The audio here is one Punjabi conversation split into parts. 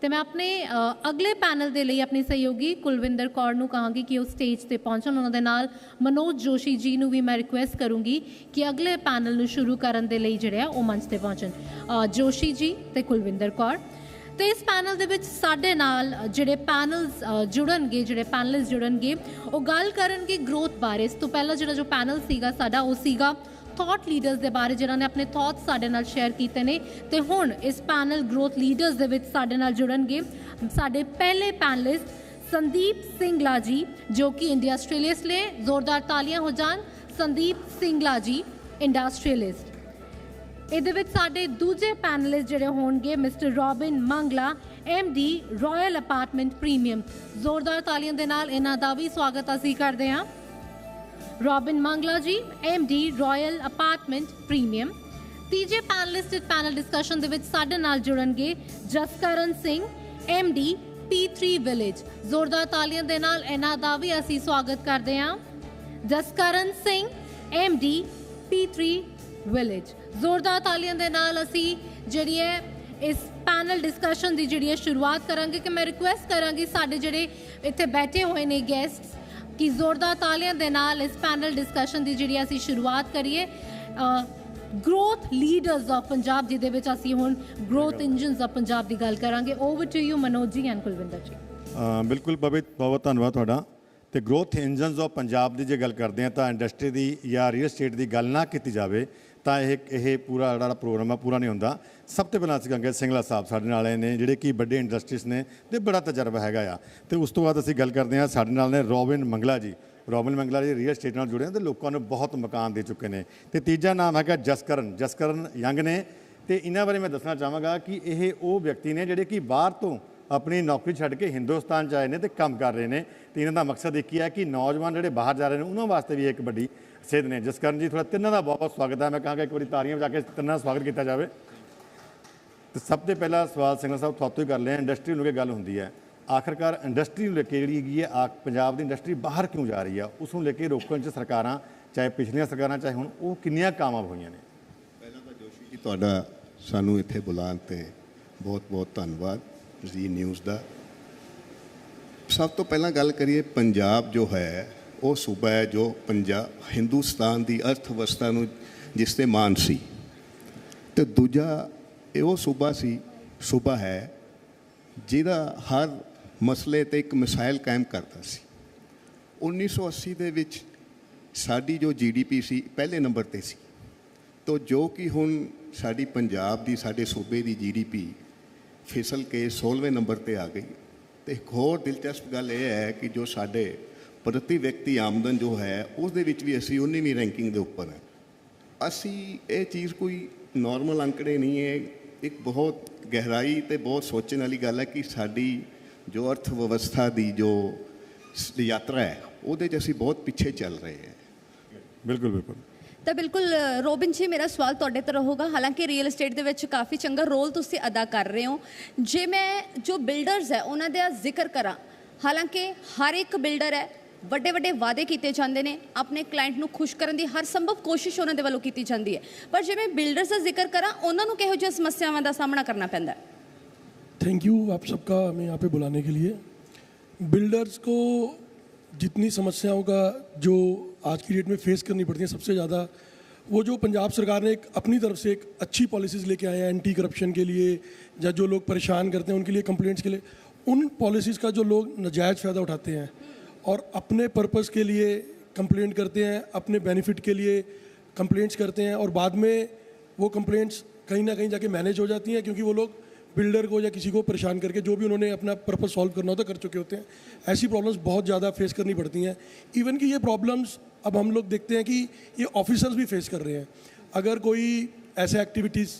ਤੇ ਮੈਂ ਆਪਣੇ ਅਗਲੇ ਪੈਨਲ ਦੇ ਲਈ ਆਪਣੀ ਸਹਿਯੋਗੀ ਕੁਲਵਿੰਦਰ ਕੌਰ ਨੂੰ ਕਹਾਂਗੀ ਕਿ ਉਹ ਸਟੇਜ ਤੇ ਪਹੁੰਚਣ। ਉਹਨਾਂ ਦੇ ਨਾਲ ਮਨੋਜ ਜੋਸ਼ੀ ਜੀ ਨੂੰ ਵੀ ਮੈਂ ਰਿਕੁਐਸਟ ਕਰੂੰਗੀ ਕਿ ਅਗਲੇ ਪੈਨਲ ਨੂੰ ਸ਼ੁਰੂ ਕਰਨ ਦੇ ਲਈ ਜਿਹੜੇ ਆ ਉਹ ਮੰਚ ਤੇ ਪਹੁੰਚਣ। ਜੋਸ਼ੀ ਜੀ ਤੇ ਕੁਲਵਿੰਦਰ ਕੌਰ। ਤੇ ਇਸ ਪੈਨਲ ਦੇ ਵਿੱਚ ਸਾਡੇ ਨਾਲ ਜਿਹੜੇ ਪੈਨਲਸ ਜੁੜਨਗੇ, ਜਿਹੜੇ ਪੈਨਲਿਸਟ ਜੁੜਨਗੇ, ਉਹ ਗੱਲ ਕਰਨਗੇ ਗਰੋਥ ਬਾਰੇ। ਇਸ ਤੋਂ ਪਹਿਲਾਂ ਜਿਹੜਾ ਜੋ ਪੈਨਲ ਸੀਗਾ ਸਾਡਾ, ਉਹ ਸੀਗਾ ਥਾਟ ਲੀਡਰਸ ਦੇ ਬਾਰੇ ਜਿਨ੍ਹਾਂ ਨੇ ਆਪਣੇ ਥਾਟਸ ਸਾਡੇ ਨਾਲ ਸ਼ੇਅਰ ਕੀਤੇ ਨੇ, ਤੇ ਹੁਣ ਇਸ ਪੈਨਲ ਗਰੋਥ ਲੀਡਰਸ ਦੇ ਵਿੱਚ ਸਾਡੇ ਨਾਲ ਜੁੜਨਗੇ ਸਾਡੇ ਪਹਿਲੇ ਪੈਨਲਿਸਟ ਸੰਦੀਪ ਸਿੰਘਲਾ ਜੀ, ਜੋ ਕਿ ਇੰਡਸਟਰੀਅਲਿਸਟ ਨੇ ਜ਼ੋਰਦਾਰ ਤਾਲੀਆਂ ਹੋ ਜਾਣ। ਸੰਦੀਪ ਸਿੰਘਲਾ ਜੀ ਇੰਡਸਟਰੀਅਲਿਸਟ ਇਹਦੇ ਵਿੱਚ ਸਾਡੇ ਦੂਜੇ ਪੈਨਲਿਸਟ ਜਿਹੜੇ ਹੋਣਗੇ mister Robin Mangla the royal apartment premium ਜ਼ੋਰਦਾਰ ਤਾਲੀਆਂ ਦੇ ਨਾਲ ਇਹਨਾਂ ਦਾ ਵੀ ਸਵਾਗਤ ਅਸੀਂ ਕਰਦੇ ਹਾਂ। Robin Mangla ji D royal apartment premium ਤੀਜੇ ਪੈਨਲਿਸਟ ਇਸ ਪੈਨਲ ਡਿਸਕਸ਼ਨ ਦੇ ਵਿੱਚ ਸਾਡੇ ਨਾਲ ਜੁੜਨਗੇ Jaskaran Singh the P3 village ਜ਼ੋਰਦਾਰ ਤਾਲੀਆਂ ਦੇ ਨਾਲ ਇਹਨਾਂ ਦਾ ਵੀ ਅਸੀਂ ਸਵਾਗਤ ਕਰਦੇ ਹਾਂ। Jaskaran Singh D P3 village ਜ਼ੋਰਦਾਰ ਤਾਲੀਆਂ ਦੇ ਨਾਲ ਅਸੀਂ ਜਿਹੜੀ ਹੈ ਇਸ ਪੈਨਲ ਡਿਸਕਸ਼ਨ ਦੀ ਜਿਹੜੀ ਹੈ ਸ਼ੁਰੂਆਤ ਕਰਾਂਗੇ ਕਿ ਮੈਂ ਰਿਕੁਐਸਟ ਕਰਾਂਗੀ ਸਾਡੇ ਜਿਹੜੇ ਇੱਥੇ ਬੈਠੇ ਹੋਏ ਨੇ ਗੈਸਟਸ ਕਿ ਜ਼ੋਰਦਾਰ ਤਾਲੀਆਂ ਦੇ ਨਾਲ ਇਸ ਪੈਨਲ ਡਿਸਕਸ਼ਨ ਦੀ ਜਿਹੜੀ ਅਸੀਂ ਸ਼ੁਰੂਆਤ ਕਰੀਏ ਗਰੋਥ ਲੀਡਰਸ ਆਫ ਪੰਜਾਬ, ਜਿਹਦੇ ਵਿੱਚ ਅਸੀਂ ਹੁਣ ਗਰੋਥ ਇੰਜਨਸ ਆਫ ਪੰਜਾਬ ਦੀ ਗੱਲ ਕਰਾਂਗੇ। ਓਵਰ ਟੂ ਯੂ ਮਨੋਜ ਜੀ ਐਂਡ ਕੁਲਵਿੰਦਰ ਜੀ। ਬਿਲਕੁਲ ਬਬਿਤ ਬਹੁਤ ਧੰਨਵਾਦ ਤੁਹਾਡਾ। ਤੇ ਗਰੋਥ ਇੰਜਨਸ ਆਫ ਪੰਜਾਬ ਦੀ ਜੇ ਗੱਲ ਕਰਦੇ ਆ ਤਾਂ ਇੰਡਸਟਰੀ ਦੀ ਜਾਂ ਰੀਅਲ ਸਟੇਟ ਦੀ ਗੱਲ ਨਾ ਕੀਤੀ ਜਾਵੇ ਤਾਂ ਇਹ ਇਹ ਪੂਰਾ ਜਿਹੜਾ ਪ੍ਰੋਗਰਾਮ ਆ, ਪੂਰਾ ਨਹੀਂ ਹੁੰਦਾ। ਸਭ ਤੋਂ ਪਹਿਲਾਂ ਅਸੀਂ ਗੰਗੇ ਸਿੰਘਲਾ ਸਾਹਿਬ ਸਾਡੇ ਨਾਲ ਆਏ ਨੇ, ਜਿਹੜੇ ਕਿ ਵੱਡੇ ਇੰਡਸਟਰੀਜ਼ ਨੇ ਤੇ ਬੜਾ ਤਜਰਬਾ ਹੈਗਾ ਆ। ਤੇ ਉਸ ਤੋਂ ਬਾਅਦ ਅਸੀਂ ਗੱਲ ਕਰਦੇ ਹਾਂ ਸਾਡੇ ਨਾਲ ਨੇ ਰੋਬਿਨ ਮੰਗਲਾ ਜੀ। ਰੋਬਿਨ ਮੰਗਲਾ ਜੀ ਰੀਅਲ ਸਟੇਟ ਨਾਲ ਜੁੜੇ ਨੇ ਤੇ ਲੋਕਾਂ ਨੂੰ ਬਹੁਤ ਮਕਾਨ ਦੇ ਚੁੱਕੇ ਨੇ। ਤੇ ਤੀਜਾ ਨਾਮ ਹੈਗਾ ਜਸਕਰਨ ਜਸਕਰਨ ਯੰਗ ਨੇ। ਤੇ ਇਹਨਾਂ ਬਾਰੇ ਮੈਂ ਦੱਸਣਾ ਚਾਹਾਂਗਾ ਕਿ ਇਹ ਉਹ ਵਿਅਕਤੀ ਨੇ ਜਿਹੜੇ ਕਿ ਬਾਹਰ ਤੋਂ ਆਪਣੀ ਨੌਕਰੀ ਛੱਡ ਕੇ ਹਿੰਦੁਸਤਾਨ ਚ ਆਏ ਨੇ ਤੇ ਕੰਮ ਕਰ ਰਹੇ ਨੇ। ਤੇ ਇਹਨਾਂ ਦਾ ਮਕਸਦ ਇੱਕ ਹੀ ਹੈ ਕਿ ਨੌਜਵਾਨ ਜਿਹੜੇ ਬਾਹਰ ਜਾ ਰਹੇ ਨੇ, ਉਹਨਾਂ ਵਾਸਤੇ ਵੀ ਇੱਕ ਵੱਡੀ ਸੇਧ ਨੇ ਜਸਕਰਨ ਜੀ ਥੋੜਾ ਤਿੰਨਾਂ ਦਾ ਬਹੁਤ ਸਵਾਗਤ ਹੈ। ਮੈਂ ਕਹਾਂਗਾ ਇੱਕ ਵਾਰੀ ਤਾੜੀਆਂ ਵਜਾ ਕੇ ਤਿੰਨਾਂ ਦਾ ਸਵਾਗਤ ਕੀਤਾ ਜਾਵੇ। ਤੇ ਸਭ ਤੋਂ ਪਹਿਲਾ ਸਵਾਲ ਸਿੰਘਲਾ ਸਾਹਿਬ ਤੁਹਾਤੋਂ ਹੀ ਕਰ ਲਿਆ ਇੰਡਸਟਰੀ ਨੂੰ ਲੈ ਕੇ ਗੱਲ ਹੁੰਦੀ ਹੈ। ਆਖਰਕਾਰ ਇੰਡਸਟਰੀ ਨੂੰ ਲੈ ਕੇ ਜਿਹੜੀ ਹੈਗੀ ਹੈ ਆ ਪੰਜਾਬ ਦੀ ਇੰਡਸਟਰੀ ਬਾਹਰ ਕਿਉਂ ਜਾ ਰਹੀ ਆ ਉਸ ਨੂੰ ਲੈ ਕੇ ਰੋਕਣ ਚ ਸਰਕਾਰਾਂ, ਚਾਹੇ ਪਿਛਲੀਆਂ ਸਰਕਾਰਾਂ, ਚਾਹੇ ਹੁਣ, ਉਹ ਕਿੰਨੀਆਂ ਕਾਮਯਾਬ ਹੋਈਆਂ ਨੇ? ਪਹਿਲਾਂ ਤਾਂ ਜੋਸ਼ੀ ਜੀ, ਤੁਹਾਡਾ ਸਾਨੂੰ ਇੱਥੇ ਬੁਲਾਉਣ ਤੇ ਬਹੁਤ ਬਹੁਤ ਧੰਨਵਾਦ। ਜੀ ਨਿਊਜ਼ ਦਾ। ਸਭ ਤੋਂ ਪਹਿਲਾਂ ਗੱਲ ਕਰੀਏ, ਪੰਜਾਬ ਜੋ ਹੈ ਉਹ ਸੂਬਾ ਹੈ ਜੋ ਪੰਜਾਬ, ਹਿੰਦੁਸਤਾਨ ਦੀ ਅਰਥ ਵਿਵਸਥਾ ਨੂੰ ਜਿਸ ਤੇ ਮਾਨ ਸੀ। ਤੇ ਦੂਜਾ ਇਹ ਉਹ ਸੂਬਾ ਸੀ, ਸੂਬਾ ਹੈ ਜਿਹਦਾ ਹਰ ਮਸਲੇ ਤੇ ਇੱਕ ਮਿਸਾਈਲ ਕਾਇਮ ਕਰਦਾ ਸੀ। 1980 ਦੇ ਵਿੱਚ ਸਾਡੀ ਜੋ ਜੀਡੀਪੀ ਸੀ, ਪਹਿਲੇ ਨੰਬਰ ਤੇ ਸੀ। ਤੋ ਜੋ ਕਿ ਹੁਣ ਸਾਡੀ ਪੰਜਾਬ ਦੀ, ਸਾਡੇ ਸੂਬੇ ਦੀ ਜੀਡੀਪੀ ਫਿਸਲ ਕੇ 16ਵੇਂ ਨੰਬਰ ਤੇ ਆ ਗਈ। ਤੇ ਇੱਕ ਹੋਰ ਦਿਲਚਸਪ ਗੱਲ ਇਹ ਹੈ ਕਿ ਜੋ ਸਾਡੇ ਪ੍ਰਤੀ ਵਿਅਕਤੀ ਆਮਦਨ ਜੋ ਹੈ ਉਸ ਦੇ ਵਿੱਚ ਵੀ ਅਸੀਂ 19ਵੀਂ ਰੈਂਕਿੰਗ ਦੇ ਉੱਪਰ ਹੈ। ਅਸੀਂ ਇਹ ਚੀਜ਼ ਕੋਈ ਨਾਰਮਲ ਅੰਕੜੇ ਨਹੀਂ ਹੈ। ਇੱਕ ਬਹੁਤ ਗਹਿਰਾਈ ਤੇ ਬਹੁਤ ਸੋਚਣ ਵਾਲੀ ਗੱਲ ਹੈ ਕਿ ਸਾਡੀ ਜੋ ਅਰਥ ਵਿਵਸਥਾ ਦੀ ਜੋ ਯਾਤਰਾ ਹੈ ਉਹਦੇ 'ਚ ਅਸੀਂ ਬਹੁਤ ਪਿੱਛੇ ਚੱਲ ਰਹੇ ਹਾਂ। ਬਿਲਕੁਲ ਬਿਲਕੁਲ। ਤਾਂ ਬਿਲਕੁਲ ਰੋਬਿਨ ਜੀ ਮੇਰਾ ਸਵਾਲ ਤੁਹਾਡੇ ਤੇ ਰਹੂਗਾ ਹਾਲਾਂਕਿ ਰੀਅਲ ਏਸਟੇਟ ਦੇ ਵਿੱਚ ਕਾਫੀ ਚੰਗਾ ਰੋਲ ਤੁਸੀਂ ਅਦਾ ਕਰ ਰਹੇ ਹੋ। ਜੇ ਮੈਂ ਜੋ ਬਿਲਡਰਸ ਹੈ ਉਹਨਾਂ ਦਾ ਜ਼ਿਕਰ ਕਰਾਂ ਹਾਲਾਂਕਿ ਹਰ ਇੱਕ ਬਿਲਡਰ ਹੈ ਵੱਡੇ ਵੱਡੇ ਵਾਅਦੇ ਕੀਤੇ ਜਾਂਦੇ ਨੇ ਆਪਣੇ ਕਲਾਇੰਟ ਨੂੰ ਖੁਸ਼ ਕਰਨ ਦੀ ਹਰ ਸੰਭਵ ਕੋਸ਼ਿਸ਼ ਉਹਨਾਂ ਦੇ ਵੱਲੋਂ ਕੀਤੀ ਜਾਂਦੀ ਹੈ ਪਰ ਜੇ ਮੈਂ ਬਿਲਡਰਸ ਦਾ ਜ਼ਿਕਰ ਕਰਾਂ ਉਹਨਾਂ ਨੂੰ ਕਿਹੋ ਜਿਹੀਆਂ ਸਮੱਸਿਆਵਾਂ ਦਾ ਸਾਹਮਣਾ ਕਰਨਾ ਪੈਂਦਾ ਹੈ थैंक यू आप सबका हमें यहाँ पे बुलाने के लिए बिल्डर्स को जितनी समस्याओं का जो आज की डेट में फेस करनी पड़ती है सबसे ज़्यादा वो जो पंजाब सरकार ने एक अपनी तरफ से एक अच्छी पॉलिसीज़ लेके आए हैं एंटी करप्शन के लिए या जो लोग परेशान करते हैं उनके लिए कंप्लेंट्स के लिए उन पॉलिसीज़ का जो लोग नजायज़ फ़ायदा उठाते हैं और अपने पर्पज़ के लिए कंप्लेंट करते हैं, अपने बेनिफिट के लिए कंप्लेंट्स करते हैं और बाद में वो कंप्लेंट्स कहीं ना कहीं जाके मैनेज हो जाती हैं क्योंकि वो लोग बिल्डर को या किसी को परेशान करके जो भी उन्होंने अपना पर्पज़ सॉल्व करना होता कर चुके होते हैं। ऐसी प्रॉब्लम्स बहुत ज़्यादा फेस करनी पड़ती हैं। इवन कि ये प्रॉब्लम्स अब हम लोग देखते हैं कि ये ऑफिसर्स भी फेस कर रहे हैं। अगर कोई ऐसे एक्टिविटीज़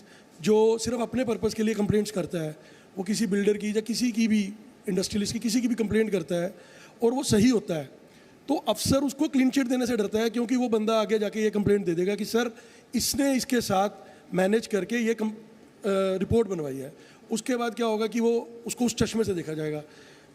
जो सिर्फ़ अपने पर्पज़ के लिए कंप्लेंट्स करता है, वो किसी बिल्डर की या किसी की भी इंडस्ट्रियलिस्ट की, किसी की भी कंप्लेंट करता है और वो सही होता है। तो अफसर उसको क्लीन चिट देने से डरता है क्योंकि वो बंदा आगे जाके ये कंप्लेंट दे देगा कि सर इसने इसके साथ मैनेज करके ये कम, अ, रिपोर्ट बनवाई है। उसके बाद क्या होगा कि वो उसको उस चश्मे से देखा जाएगा।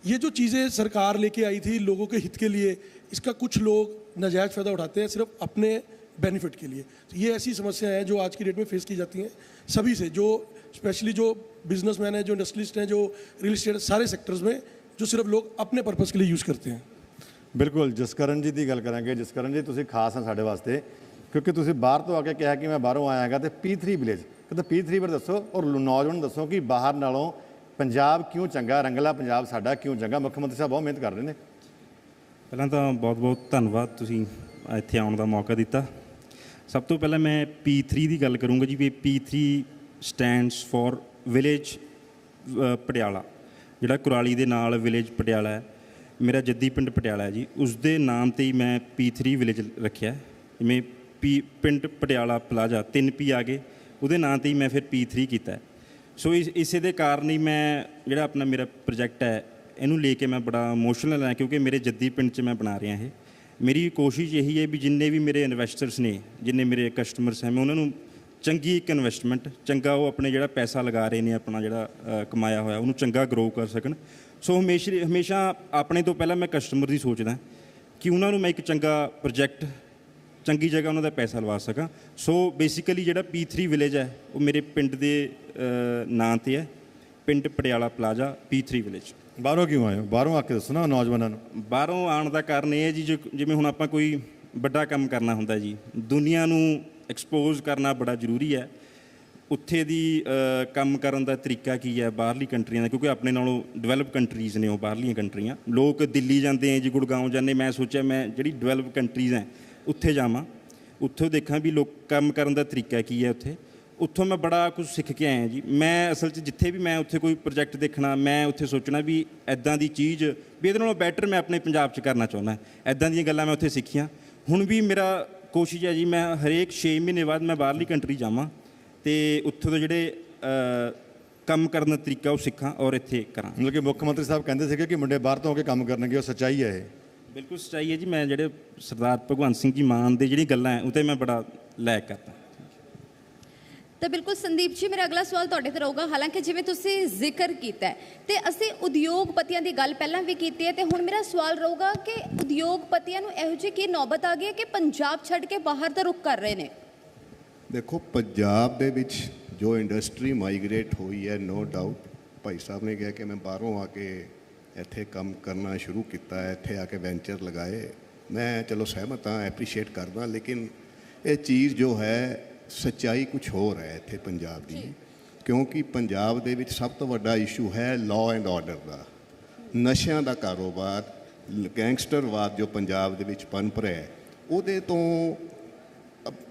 ये जो चीज़ें सरकार लेके आई थी लोगों के हित के लिए इसका कुछ लोग नाजायज़ फ़ायदा उठाते हैं सिर्फ़ अपने बेनिफिट के लिए। तो ये ऐसी समस्याएँ हैं जो आज की डेट में फेस की जाती हैं सभी से जो स्पेशली जो बिजनेसमैन हैं जो इंडस्ट्रियलिस्ट हैं जो रियल इस्टेट सारे सेक्टर्स में ਜੋ ਸਿਰਫ ਲੋਕ ਆਪਣੇ ਪਰਪਸ ਲਈ ਯੂਜ਼ ਕਰਤੇ ਹੈ ਬਿਲਕੁਲ ਜਸਕਰਨ ਜੀ ਦੀ ਗੱਲ ਕਰਾਂਗੇ ਜਸਕਰਨ ਜੀ ਤੁਸੀਂ ਖਾਸ ਆ ਸਾਡੇ ਵਾਸਤੇ ਕਿਉਂਕਿ ਤੁਸੀਂ ਬਾਹਰ ਤੋਂ ਆ ਕੇ ਕਿਹਾ ਕਿ ਮੈਂ ਬਾਹਰੋਂ ਆਇਆ ਹੈਗਾ ਤੇ P3 ਵਿਲੇਜ ਕਹਿੰਦਾ P3 ਬਾਰੇ ਦੱਸੋ ਔਰ ਨੌਜਵਾਨ ਦੱਸੋ ਕਿ ਬਾਹਰ ਨਾਲੋਂ ਪੰਜਾਬ ਕਿਉਂ ਚੰਗਾ ਰੰਗਲਾ ਪੰਜਾਬ ਸਾਡਾ ਕਿਉਂ ਚੰਗਾ ਮੁੱਖ ਮੰਤਰੀ ਸਾਹਿਬ ਬਹੁਤ ਮਿਹਨਤ ਕਰ ਰਹੇ ਨੇ ਪਹਿਲਾਂ ਤਾਂ ਬਹੁਤ-ਬਹੁਤ ਧੰਨਵਾਦ ਤੁਸੀਂ ਇੱਥੇ ਆਉਣ ਦਾ ਮੌਕਾ ਦਿੱਤਾ। ਸਭ ਤੋਂ ਪਹਿਲਾਂ ਮੈਂ P3 ਦੀ ਗੱਲ ਕਰੂੰਗਾ ਜੀ ਵੀ P3 stands for village Patiala. ਜਿਹੜਾ ਕੁਰਾਲੀ ਦੇ ਨਾਲ ਵਿਲੇਜ ਪਟਿਆਲਾ ਹੈ, ਮੇਰਾ ਜੱਦੀ ਪਿੰਡ ਪਟਿਆਲਾ ਹੈ ਜੀ। ਉਸ ਦੇ ਨਾਮ ਤੇ ਹੀ ਮੈਂ P3 ਵਿਲੇਜ ਰੱਖਿਆ ਜਿਵੇਂ ਪੀ ਪਿੰਡ ਪਟਿਆਲਾ ਪਲਾਜ਼ਾ 3P ਆ ਗਏ, ਉਹਦੇ ਨਾਂ ਤੇ ਹੀ ਮੈਂ ਫਿਰ P3 ਕੀਤਾ ਸੋ ਇਸੇ ਦੇ ਕਾਰਨ ਹੀ ਮੈਂ ਜਿਹੜਾ ਆਪਣਾ ਮੇਰਾ ਪ੍ਰੋਜੈਕਟ ਹੈ, ਇਹਨੂੰ ਲੈ ਕੇ ਮੈਂ ਬੜਾ ਇਮੋਸ਼ਨਲ ਹਾਂ, ਕਿਉਂਕਿ ਮੇਰੇ ਜੱਦੀ ਪਿੰਡ 'ਚ ਮੈਂ ਬਣਾ ਰਿਹਾ ਇਹ। ਮੇਰੀ ਕੋਸ਼ਿਸ਼ ਇਹੀ ਹੈ ਵੀ ਜਿੰਨੇ ਵੀ ਮੇਰੇ ਇਨਵੈਸਟਰਸ ਨੇ, ਜਿੰਨੇ ਮੇਰੇ ਕਸਟਮਰਸ ਹੈ, ਮੈਂ ਉਹਨਾਂ ਨੂੰ ਚੰਗੀ ਇੱਕ ਇਨਵੈਸਟਮੈਂਟ ਚੰਗਾ ਉਹ ਆਪਣੇ ਜਿਹੜਾ ਪੈਸਾ ਲਗਾ ਰਹੇ ਨੇ ਆਪਣਾ ਜਿਹੜਾ ਕਮਾਇਆ ਹੋਇਆ ਉਹਨੂੰ ਚੰਗਾ ਗਰੋ ਕਰ ਸਕਣ। ਸੋ ਹਮੇਸ਼ਾ ਹਮੇਸ਼ਾ ਆਪਣੇ ਤੋਂ ਪਹਿਲਾਂ ਮੈਂ ਕਸਟਮਰ ਦੀ ਸੋਚਦਾ ਕਿ ਉਹਨਾਂ ਨੂੰ ਮੈਂ ਇੱਕ ਚੰਗਾ ਪ੍ਰੋਜੈਕਟ ਚੰਗੀ ਜਗ੍ਹਾ ਉਹਨਾਂ ਦਾ ਪੈਸਾ ਲਵਾ ਸਕਾਂ। ਸੋ ਬੇਸਿਕਲੀ ਜਿਹੜਾ P3 ਵਿਲੇਜ ਹੈ ਉਹ ਮੇਰੇ ਪਿੰਡ ਦੇ ਨਾਂ ਤੇ ਹੈ ਪਿੰਡ ਪਟਿਆਲਾ ਪਲਾਜ਼ਾ P3 ਵਿਲੇਜ ਬਾਹਰੋਂ ਕਿਉਂ ਆਏ ਹੋ? ਬਾਹਰੋਂ ਆ ਕੇ ਦੱਸੋ ਨਾ ਨੌਜਵਾਨਾਂ ਨੂੰ। ਬਾਹਰੋਂ ਆਉਣ ਦਾ ਕਾਰਨ ਇਹ ਹੈ ਜੋ- ਜਿਵੇਂ ਹੁਣ ਆਪਾਂ ਕੋਈ ਵੱਡਾ ਕੰਮ ਕਰਨਾ ਹੁੰਦਾ ਜੀ ਦੁਨੀਆ ਨੂੰ ਐਕਸਪੋਜ਼ ਕਰਨਾ ਬੜਾ ਜ਼ਰੂਰੀ ਹੈ। ਉੱਥੇ ਦੀ ਕੰਮ ਕਰਨ ਦਾ ਤਰੀਕਾ ਕੀ ਹੈ ਬਾਹਰਲੀ ਕੰਟਰੀਆਂ ਦਾ? ਕਿਉਂਕਿ ਆਪਣੇ ਨਾਲੋਂ ਡਿਵੈਲਪ ਕੰਟਰੀਜ਼ ਨੇ ਉਹ ਬਾਹਰਲੀਆਂ ਕੰਟਰੀਆਂ ਲੋਕ ਦਿੱਲੀ ਜਾਂਦੇ ਆ ਜੀ ਗੁੜਗਾਉਂ ਜਾਂਦੇ ਮੈਂ ਸੋਚਿਆ ਮੈਂ ਜਿਹੜੀ ਡਿਵੈਲਪ ਕੰਟਰੀਜ਼ ਹੈ, ਉੱਥੇ ਜਾਵਾਂ। ਉੱਥੋਂ ਦੇਖਾਂ ਵੀ ਲੋਕ ਕੰਮ ਕਰਨ ਦਾ ਤਰੀਕਾ ਕੀ ਹੈ ਉੱਥੇ। ਉੱਥੋਂ ਮੈਂ ਬੜਾ ਕੁਝ ਸਿੱਖ ਕੇ ਆਇਆ ਜੀ। ਮੈਂ ਅਸਲ 'ਚ ਜਿੱਥੇ ਵੀ ਮੈਂ ਉੱਥੇ ਕੋਈ ਪ੍ਰੋਜੈਕਟ ਦੇਖਣਾ, ਮੈਂ ਉੱਥੇ ਸੋਚਣਾ ਵੀ ਐਦਾਂ ਦੀ ਚੀਜ਼ ਵੀ ਇਹਦੇ ਨਾਲੋਂ ਬੈਟਰ ਮੈਂ ਆਪਣੇ ਪੰਜਾਬ 'ਚ ਕਰਨਾ ਚਾਹੁੰਦਾ। ਐਦਾਂ ਦੀਆਂ ਗੱਲਾਂ ਮੈਂ ਉੱਥੇ ਸਿੱਖੀਆਂ। ਹੁਣ ਵੀ ਮੇਰਾ ਕੋਸ਼ਿਸ਼ ਹੈ ਜੀ ਮੈਂ ਹਰੇਕ 6 ਮਹੀਨੇ ਬਾਅਦ ਮੈਂ ਬਾਹਰਲੀ ਕੰਟਰੀ ਜਾਵਾਂ ਤੇ ਉੱਥੋਂ ਦੇ ਜਿਹੜੇ ਕੰਮ ਕਰਨ ਦਾ ਤਰੀਕਾ ਉਹ ਸਿੱਖਾਂ ਔਰ ਇੱਥੇ ਕਰਾਂ। ਮਤਲਬ ਕਿ ਮੁੱਖ ਮੰਤਰੀ ਸਾਹਿਬ ਕਹਿੰਦੇ ਸੀਗੇ ਕਿ ਮੁੰਡੇ ਬਾਹਰ ਤੋਂ ਆ ਕੇ ਕੰਮ ਕਰਨਗੇ ਉਹ ਸੱਚਾਈ ਹੈ ਇਹ। ਬਿਲਕੁਲ ਸੱਚਾਈ ਹੈ ਜੀ ਮੈਂ ਜਿਹੜੇ ਸਰਦਾਰ ਭਗਵੰਤ ਸਿੰਘ ਜੀ ਮਾਨ ਦੇ ਜਿਹੜੀ ਗੱਲਾਂ ਹੈ ਉਹ ਤੇ ਮੈਂ ਬੜਾ ਲਾਇਕ ਕਰਦਾ। ਤਾਂ ਬਿਲਕੁਲ ਸੰਦੀਪ ਜੀ, ਮੇਰਾ ਅਗਲਾ ਸਵਾਲ ਤੁਹਾਡੇ ਤੇ ਰਹੂਗਾ। ਹਾਲਾਂਕਿ ਜਿਵੇਂ ਤੁਸੀਂ ਜ਼ਿਕਰ ਕੀਤਾ ਹੈ, ਤੇ ਅਸੀਂ ਉਦਯੋਗਪਤੀਆਂ ਦੀ ਗੱਲ ਪਹਿਲਾਂ ਵੀ ਕੀਤੀ ਹੈ, ਤੇ ਹੁਣ ਮੇਰਾ ਸਵਾਲ ਰਹੂਗਾ ਕਿ ਉਦਯੋਗਪਤੀਆਂ ਨੂੰ ਇਹੋ ਜਿਹੀ ਕੀ ਨੌਬਤ ਆ ਗਈ ਹੈ ਕਿ ਪੰਜਾਬ ਛੱਡ ਕੇ ਬਾਹਰ ਦਾ ਰੁਖ ਕਰ ਰਹੇ ਨੇ? ਦੇਖੋ, ਪੰਜਾਬ ਦੇ ਵਿੱਚ ਜੋ ਇੰਡਸਟਰੀ ਮਾਈਗ੍ਰੇਟ ਹੋਈ ਹੈ ਨੋ ਡਾਊਟ ਭਾਈ ਸਾਹਿਬ ਨੇ ਕਿਹਾ ਕਿ ਮੈਂ ਬਾਹਰੋਂ ਆ ਕੇ ਇੱਥੇ ਕੰਮ ਕਰਨਾ ਸ਼ੁਰੂ ਕੀਤਾ ਹੈ, ਇੱਥੇ ਆ ਕੇ ਵੈਂਚਰ ਲਗਾਏ। ਮੈਂ ਚਲੋ ਸਹਿਮਤ ਹਾਂ ਐਪਰੀਸ਼ੀਏਟ ਕਰਦਾ, ਲੇਕਿਨ ਇਹ ਚੀਜ਼ ਜੋ ਹੈ ਸੱਚਾਈ ਕੁਝ ਹੋਰ ਹੈ ਇੱਥੇ ਪੰਜਾਬ ਦੀ। ਕਿਉਂਕਿ ਪੰਜਾਬ ਦੇ ਵਿੱਚ ਸਭ ਤੋਂ ਵੱਡਾ ਇਸ਼ੂ ਹੈ ਲਾਅ ਐਂਡ ਆਰਡਰ ਦਾ। ਨਸ਼ਿਆਂ ਦਾ ਕਾਰੋਬਾਰ ਗੈਂਗਸਟਰਵਾਦ ਜੋ ਪੰਜਾਬ ਦੇ ਵਿੱਚ ਪਨਪ ਰਿਹਾ ਹੈ ਉਹਦੇ ਤੋਂ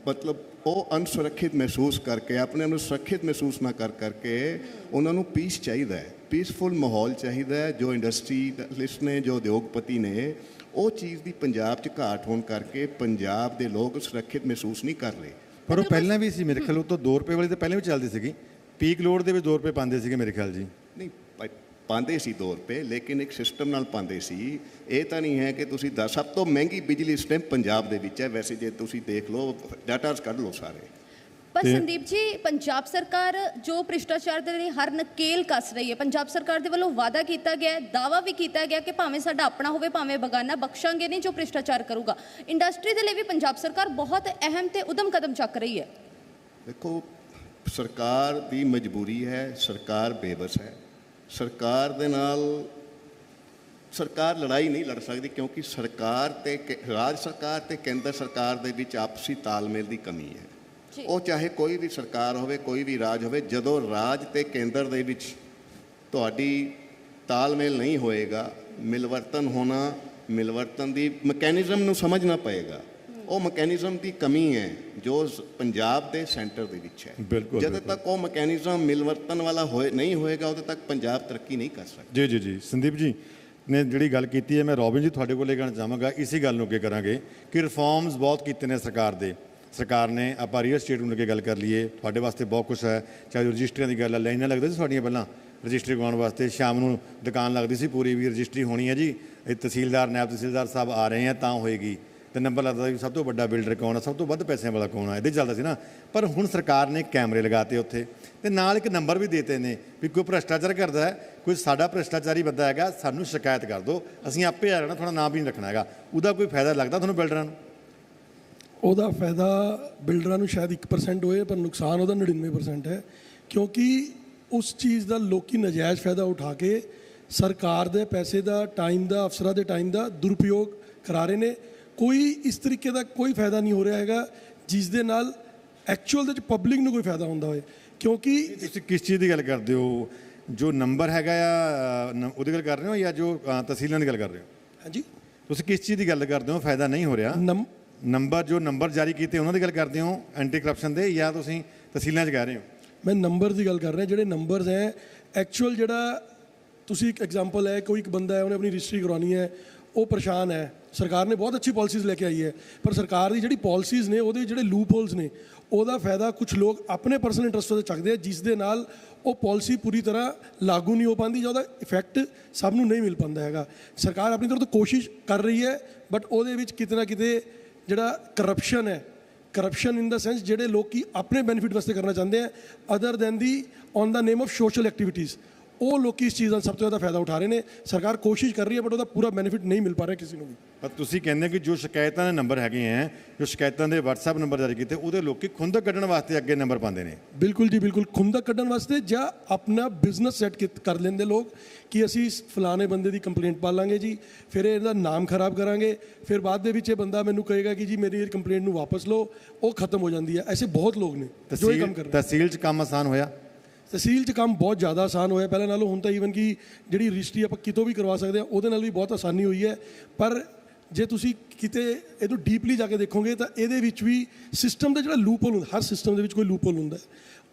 ਮਤਲਬ ਉਹ ਅਨਸੁਰੱਖਿਅਤ ਮਹਿਸੂਸ ਕਰਕੇ ਆਪਣੇ ਨੂੰ ਸੁਰੱਖਿਅਤ ਮਹਿਸੂਸ ਨਾ ਕਰ ਕਰਕੇ ਉਹਨਾਂ ਨੂੰ ਪੀਸ ਚਾਹੀਦਾ ਹੈ। ਪੀਸਫੁਲ ਮਾਹੌਲ ਚਾਹੀਦਾ ਹੈ ਜੋ ਇੰਡਸਟਰੀਲਿਸਟ ਨੇ ਜੋ ਉਦਯੋਗਪਤੀ ਨੇ ਉਹ ਚੀਜ਼ ਦੀ ਪੰਜਾਬ 'ਚ ਘਾਟ ਹੋਣ ਕਰਕੇ ਪੰਜਾਬ ਦੇ ਲੋਕ ਸੁਰੱਖਿਅਤ ਮਹਿਸੂਸ ਨਹੀਂ ਕਰ ਰਹੇ। ਪਰ ਉਹ ਪਹਿਲਾਂ ਵੀ ਸੀ ਮੇਰੇ ਖਿਆਲ ਉਹ ਤੋਂ 2 ਰੁਪਏ ਵਾਲੀ ਤਾਂ ਪਹਿਲਾਂ ਵੀ ਚੱਲਦੀ ਸੀਗੀ। ਪੀਕ ਲੋਡ ਦੇ ਵਿੱਚ 2 ਰੁਪਏ ਪਾਉਂਦੇ ਸੀਗੇ ਮੇਰੇ ਖਿਆਲ ਜੀ। ਨਹੀਂ ਪਾਉਂਦੇ ਸੀ 2 ਰੁਪਏ ਲੇਕਿਨ ਇੱਕ ਸਿਸਟਮ ਨਾਲ ਪਾਉਂਦੇ ਸੀ। ਇਹ ਤਾਂ ਨਹੀਂ ਹੈ ਕਿ ਤੁਸੀਂ ਦਸ ਸਭ ਤੋਂ ਮਹਿੰਗੀ ਬਿਜਲੀ ਇਸ ਟਾਈਮ ਪੰਜਾਬ ਦੇ ਵਿੱਚ ਹੈ। ਵੈਸੇ ਜੇ ਤੁਸੀਂ ਦੇਖ ਲਓ ਡਾਟਾਸ ਕੱਢ ਲਓ ਸਾਰੇ। ਪਰ ਸੰਦੀਪ ਜੀ ਪੰਜਾਬ ਸਰਕਾਰ ਜੋ ਭ੍ਰਿਸ਼ਟਾਚਾਰ ਦੇ ਲਈ ਹਰ ਨਕੇਲ ਕੱਸ ਰਹੀ ਹੈ ਪੰਜਾਬ ਸਰਕਾਰ ਦੇ ਵੱਲੋਂ ਵਾਅਦਾ ਕੀਤਾ ਗਿਆ ਹੈ ਦਾਵਾ ਵੀ ਕੀਤਾ ਗਿਆ ਕਿ ਭਾਵੇਂ ਸਾਡਾ ਆਪਣਾ ਹੋਵੇ ਭਾਵੇਂ ਬਗਾਨਾ ਬਖਸ਼ਾਂਗੇ ਨਹੀਂ ਜੋ ਭ੍ਰਿਸ਼ਟਾਚਾਰ ਕਰੂਗਾ। ਇੰਡਸਟਰੀ ਦੇ ਲਈ ਵੀ ਪੰਜਾਬ ਸਰਕਾਰ ਬਹੁਤ ਅਹਿਮ ਤੇ ਉਦਮ ਕਦਮ ਚੱਕ ਰਹੀ ਹੈ। ਦੇਖੋ ਸਰਕਾਰ ਦੀ ਮਜਬੂਰੀ ਹੈ ਸਰਕਾਰ ਬੇਬਸ ਹੈ। ਸਰਕਾਰ ਦੇ ਨਾਲ ਸਰਕਾਰ ਲੜਾਈ ਨਹੀਂ ਲੜ ਸਕਦੀ ਕਿਉਂਕਿ ਸਰਕਾਰ ਤੇ ਰਾਜ ਸਰਕਾਰ ਤੇ ਕੇਂਦਰ ਸਰਕਾਰ ਦੇ ਵਿੱਚ ਆਪਸੀ ਤਾਲਮੇਲ ਦੀ ਕਮੀ ਹੈ। ਉਹ ਚਾਹੇ ਕੋਈ ਵੀ ਸਰਕਾਰ ਹੋਵੇ ਕੋਈ ਵੀ ਰਾਜ ਹੋਵੇ ਜਦੋਂ ਰਾਜ ਤੇ ਕੇਂਦਰ ਦੇ ਵਿੱਚ ਤੁਹਾਡੀ ਤਾਲਮੇਲ ਨਹੀਂ ਹੋਏਗਾ ਮਿਲਵਰਤਨ ਹੋਣਾ ਮਿਲਵਰਤਨ ਦੀ ਮੈਕੈਨਿਜ਼ਮ ਨੂੰ ਸਮਝਣਾ ਪਏਗਾ। ਉਹ ਮੈਕੈਨਿਜ਼ਮ ਦੀ ਕਮੀ ਹੈ ਜੋ ਪੰਜਾਬ ਦੇ ਸੈਂਟਰ ਦੇ ਵਿੱਚ ਹੈ। ਬਿਲਕੁਲ, ਜਦੋਂ। ਤੱਕ ਉਹ ਮੈਕੈਨਿਜ਼ਮ ਮਿਲਵਰਤਨ ਵਾਲਾ ਹੋਏ ਨਹੀਂ ਹੋਏਗਾ ਉਦੋਂ ਤੱਕ ਪੰਜਾਬ ਤਰੱਕੀ ਨਹੀਂ ਕਰ ਸਕਦਾ। ਜੀ ਜੀ ਜੀ। ਸੰਦੀਪ ਜੀ ਨੇ ਜਿਹੜੀ ਗੱਲ ਕੀਤੀ ਹੈ ਮੈਂ ਰੋਬਿਨ ਜੀ ਤੁਹਾਡੇ ਕੋਲ ਲੈ ਕੇ ਆਉਣਾ ਚਾਹਾਂਗਾ ਇਸੇ ਗੱਲ ਨੂੰ ਅੱਗੇ ਕਰਾਂਗੇ ਕਿ ਰਿਫਾਰਮਸ ਬਹੁਤ ਕੀਤੇ ਨੇ ਸਰਕਾਰ ਦੇ। ਸਰਕਾਰ ਨੇ ਆਪਾਂ ਰੀਅਲ ਸਟੇਟ ਨੂੰ ਲੈ ਕੇ ਗੱਲ ਕਰ ਲਈਏ ਤੁਹਾਡੇ ਵਾਸਤੇ ਬਹੁਤ ਕੁਝ ਹੈ। ਚਾਹੇ ਰਜਿਸਟਰੀਆਂ ਦੀ ਗੱਲ ਹੈ ਲਾਈਨਾਂ ਲੱਗਦੇ ਸੀ ਤੁਹਾਡੀਆਂ ਪਹਿਲਾਂ, ਰਜਿਸਟਰੀ ਕਰਵਾਉਣ ਵਾਸਤੇ। ਸ਼ਾਮ ਨੂੰ ਦੁਕਾਨ ਲੱਗਦੀ ਸੀ ਪੂਰੀ ਵੀ ਰਜਿਸਟਰੀ ਹੋਣੀ ਹੈ ਜੀ। ਇਹ ਤਹਿਸੀਲਦਾਰ, ਨਾਇਬ ਤਹਿਸੀਲਦਾਰ ਸਾਹਿਬ ਆ ਰਹੇ ਆ ਤਾਂ ਹੋਏਗੀ। ਤੇ ਨੰਬਰ ਲੱਗਦਾ ਸੀ ਸਭ ਤੋਂ ਵੱਡਾ ਬਿਲਡਰ ਕੌਣ ਆ, ਸਭ ਤੋਂ ਵੱਧ ਪੈਸਿਆਂ ਵਾਲਾ ਕੌਣ ਆ, ਇਹਦੇ ਚੱਲਦਾ ਸੀ ਨਾ। ਪਰ ਹੁਣ ਸਰਕਾਰ ਨੇ ਕੈਮਰੇ ਲਗਾਤੇ ਉੱਥੇ। ਤੇ ਨਾਲ ਇੱਕ ਨੰਬਰ ਵੀ ਦੇਤੇ ਨੇ ਵੀ ਕੋਈ ਭ੍ਰਸ਼ਟਾਚਾਰ ਕਰਦਾ ਹੈ, ਕੋਈ ਸਾਡਾ ਭ੍ਰਸ਼ਟਾਚਾਰੀ ਬੰਦਾ ਹੈਗਾ, ਸਾਨੂੰ ਸ਼ਿਕਾਇਤ ਕਰ ਦਿਓ। ਅਸੀਂ ਆਪੇ ਆ ਜਾਣਾ, ਤੁਹਾਡਾ ਨਾਮ ਵੀ ਨਹੀਂ ਰੱਖਣਾ ਹੈਗਾ। ਉਹਦਾ ਕੋਈ ਫਾਇਦਾ ਲੱਗਦਾ ਤੁਹਾਨੂੰ ਬਿਲਡਰਾਂ ਨੂੰ? ਉਹਦਾ ਫਾਇਦਾ ਬਿਲਡਰਾਂ ਨੂੰ ਸ਼ਾਇਦ 1% ਹੋਏ ਪਰ ਨੁਕਸਾਨ ਉਹਦਾ 99% ਹੈ। ਕਿਉਂਕਿ ਉਸ ਚੀਜ਼ ਦਾ ਲੋਕੀ ਨਜਾਇਜ਼ ਫਾਇਦਾ ਉਠਾ ਕੇ ਸਰਕਾਰ ਦੇ ਪੈਸੇ ਦਾ ਟਾਈਮ ਦਾ ਅਫਸਰਾਂ ਦੇ ਟਾਈਮ ਦਾ ਦੁਰਉਪਯੋਗ ਕਰਾ ਰਹੇ ਨੇ। ਕੋਈ ਇਸ ਤਰੀਕੇ ਦਾ ਕੋਈ ਫਾਇਦਾ ਨਹੀਂ ਹੋ ਰਿਹਾ ਹੈਗਾ ਜਿਸ ਦੇ ਨਾਲ ਐਕਚੁਅਲ ਦੇ ਵਿੱਚ ਪਬਲਿਕ ਨੂੰ ਕੋਈ ਫਾਇਦਾ ਹੁੰਦਾ ਹੋਏ। ਕਿਉਂਕਿ ਤੁਸੀਂ ਕਿਸ ਚੀਜ਼ ਦੀ ਗੱਲ ਕਰਦੇ ਹੋ? ਜੋ ਨੰਬਰ ਹੈਗਾ ਆ ਉਹਦੀ ਗੱਲ ਕਰ ਰਹੇ ਹੋ ਜਾਂ ਜੋ ਤਹਿਸੀਲਾਂ ਦੀ ਗੱਲ ਕਰ ਰਹੇ ਹੋ? ਹਾਂਜੀ। ਤੁਸੀਂ ਕਿਸ ਚੀਜ਼ ਦੀ ਗੱਲ ਕਰਦੇ ਹੋ? ਫਾਇਦਾ ਨਹੀਂ ਹੋ ਰਿਹਾ। ਨੰਬਰ ਜੋ ਨੰਬਰ ਜਾਰੀ ਕੀਤੇ ਉਹਨਾਂ ਦੀ ਗੱਲ ਕਰਦੇ ਹੋ ਐਂਟੀ ਕਰਪਸ਼ਨ ਦੇ ਜਾਂ ਤੁਸੀਂ ਤਹਿਸੀਲਾਂ 'ਚ ਕਹਿ ਰਹੇ ਹੋ? ਮੈਂ ਨੰਬਰ ਦੀ ਗੱਲ ਕਰ ਰਿਹਾ, ਜਿਹੜੇ ਨੰਬਰਸ ਹੈ ਐਕਚੁਅਲ ਜਿਹੜਾ ਤੁਸੀਂ ਇੱਕ ਐਗਜ਼ਾਮਪਲ ਹੈ, ਕੋਈ ਇੱਕ ਬੰਦਾ ਹੈ, ਉਹਨੇ ਆਪਣੀ ਰਜਿਸਟਰੀ ਕਰਵਾਉਣੀ ਹੈ, ਉਹ ਪਰੇਸ਼ਾਨ ਹੈ। ਸਰਕਾਰ ਨੇ ਬਹੁਤ ਅੱਛੀ ਪਾਲਿਸੀਜ਼ ਲੈ ਕੇ ਆਈ ਹੈ, ਪਰ ਸਰਕਾਰ ਦੀ ਜਿਹੜੀ ਪਾਲਿਸੀਜ਼ ਨੇ, ਉਹਦੇ ਜਿਹੜੇ ਲੂਪ ਹੋਲਸ ਨੇ, ਉਹਦਾ ਫਾਇਦਾ ਕੁਝ ਲੋਕ ਆਪਣੇ ਪਰਸਨਲ ਇੰਟਰਸਟ ਤੇ ਚੱਕਦੇ ਆ, ਜਿਸ ਦੇ ਨਾਲ ਉਹ ਪਾਲਿਸੀ ਪੂਰੀ ਤਰ੍ਹਾਂ ਲਾਗੂ ਨਹੀਂ ਹੋ ਪਾਉਂਦੀ ਜਾਂ ਉਹਦਾ ਇਫੈਕਟ ਸਭ ਨੂੰ ਨਹੀਂ ਮਿਲ ਪਾਉਂਦਾ ਹੈਗਾ। ਸਰਕਾਰ ਆਪਣੀ ਤਰਫ ਤੋਂ ਕੋਸ਼ਿਸ਼ ਕਰ ਰਹੀ ਹੈ ਬਟ ਉਹਦੇ ਵਿੱਚ ਕਿਤੇ ਨਾ ਕਿਤੇ ਜਿਹੜਾ ਕਰਪਸ਼ਨ ਹੈ ਕਰਪਸ਼ਨ ਇਨ ਦਾ ਸੈਂਸ ਜਿਹੜੇ ਲੋਕੀ ਆਪਣੇ ਬੈਨੀਫਿਟ ਵਾਸਤੇ ਕਰਨਾ ਚਾਹੁੰਦੇ ਆ other than the on the name of social activities ਉਹ ਲੋਕੀ ਇਸ ਚੀਜ਼ ਦਾ ਸਭ ਤੋਂ ਜ਼ਿਆਦਾ ਫਾਇਦਾ ਉਠਾ ਰਹੇ ਨੇ। ਸਰਕਾਰ ਕੋਸ਼ਿਸ਼ ਕਰ ਰਹੀ ਹੈ ਬਟ ਉਹਦਾ ਪੂਰਾ ਬੈਨੀਫਿਟ ਨਹੀਂ ਮਿਲ ਪਾ ਰਿਹਾ ਕਿਸੇ ਨੂੰ ਵੀ। ਪਰ ਤੁਸੀਂ ਕਹਿੰਦੇ ਕਿ ਜੋ ਸ਼ਿਕਾਇਤਾਂ ਦੇ ਨੰਬਰ ਹੈਗੇ ਆ ਜੋ ਸ਼ਿਕਾਇਤਾਂ ਦੇ WhatsApp ਨੰਬਰ ਜਾਰੀ ਕੀਤੇ ਉਹਦੇ ਲੋਕੀ ਖੁੰਦਕ ਕੱਢਣ ਵਾਸਤੇ ਅੱਗੇ ਨੰਬਰ ਪਾਉਂਦੇ ਨੇ। ਬਿਲਕੁਲ ਜੀ ਬਿਲਕੁਲ। ਖੁੰਦਕ ਕੱਢਣ ਵਾਸਤੇ ਜਾਂ ਆਪਣਾ ਬਿਜ਼ਨਸ ਸੈੱਟ ਕਰ ਲੈਂਦੇ ਲੋਕ ਕਿ ਅਸੀਂ ਫਲਾਣੇ ਬੰਦੇ ਦੀ ਕੰਪਲੇਂਟ ਪਾ ਲਾਂਗੇ ਜੀ ਫਿਰ ਇਹਦਾ ਨਾਮ ਖਰਾਬ ਕਰਾਂਗੇ ਫਿਰ ਬਾਅਦ ਦੇ ਵਿੱਚ ਇਹ ਬੰਦਾ ਮੈਨੂੰ ਕਹੇਗਾ ਕਿ ਜੀ ਮੇਰੀ ਕੰਪਲੇਂਟ ਨੂੰ ਵਾਪਸ ਲਓ ਉਹ ਖਤਮ ਹੋ ਜਾਂਦੀ ਹੈ। ਐਸੇ ਬਹੁਤ ਲੋਕ ਨੇ ਜੋ ਇਹ ਕੰਮ ਕਰ ਰਹੇ ਤਹਿਸੀਲ 'ਚ ਕੰਮ ਆਸਾਨ ਹੋਇਆ। ਤਹਿਸੀਲ 'ਚ ਕੰਮ ਬਹੁਤ ਜ਼ਿਆਦਾ ਆਸਾਨ ਹੋਇਆ। ਪਹਿਲਾਂ ਨਾਲੋਂ ਹੁਣ ਤਾਂ ਈਵਨ ਕਿ ਜਿਹੜੀ ਰਜਿਸਟਰੀ ਆਪਾਂ ਕਿਤੋਂ ਵੀ ਕਰਵਾ ਸਕਦੇ ਹਾਂ, ਉਹਦੇ ਨਾਲ ਵੀ ਬਹੁਤ ਆਸਾਨੀ ਹੋਈ ਹੈ। ਪਰ ਜੇ ਤੁਸੀਂ ਕਿਤੇ ਇਹਨੂੰ ਡੀਪਲੀ ਜਾ ਕੇ ਦੇਖੋਗੇ ਤਾਂ ਇਹਦੇ ਵਿੱਚ ਵੀ ਸਿਸਟਮ ਦਾ ਜਿਹੜਾ ਲੂਪਹੋਲ ਹੁੰਦਾ, ਹਰ ਸਿਸਟਮ ਦੇ ਵਿੱਚ ਕੋਈ ਲੂਪ ਹੋਲ ਹੁੰਦਾ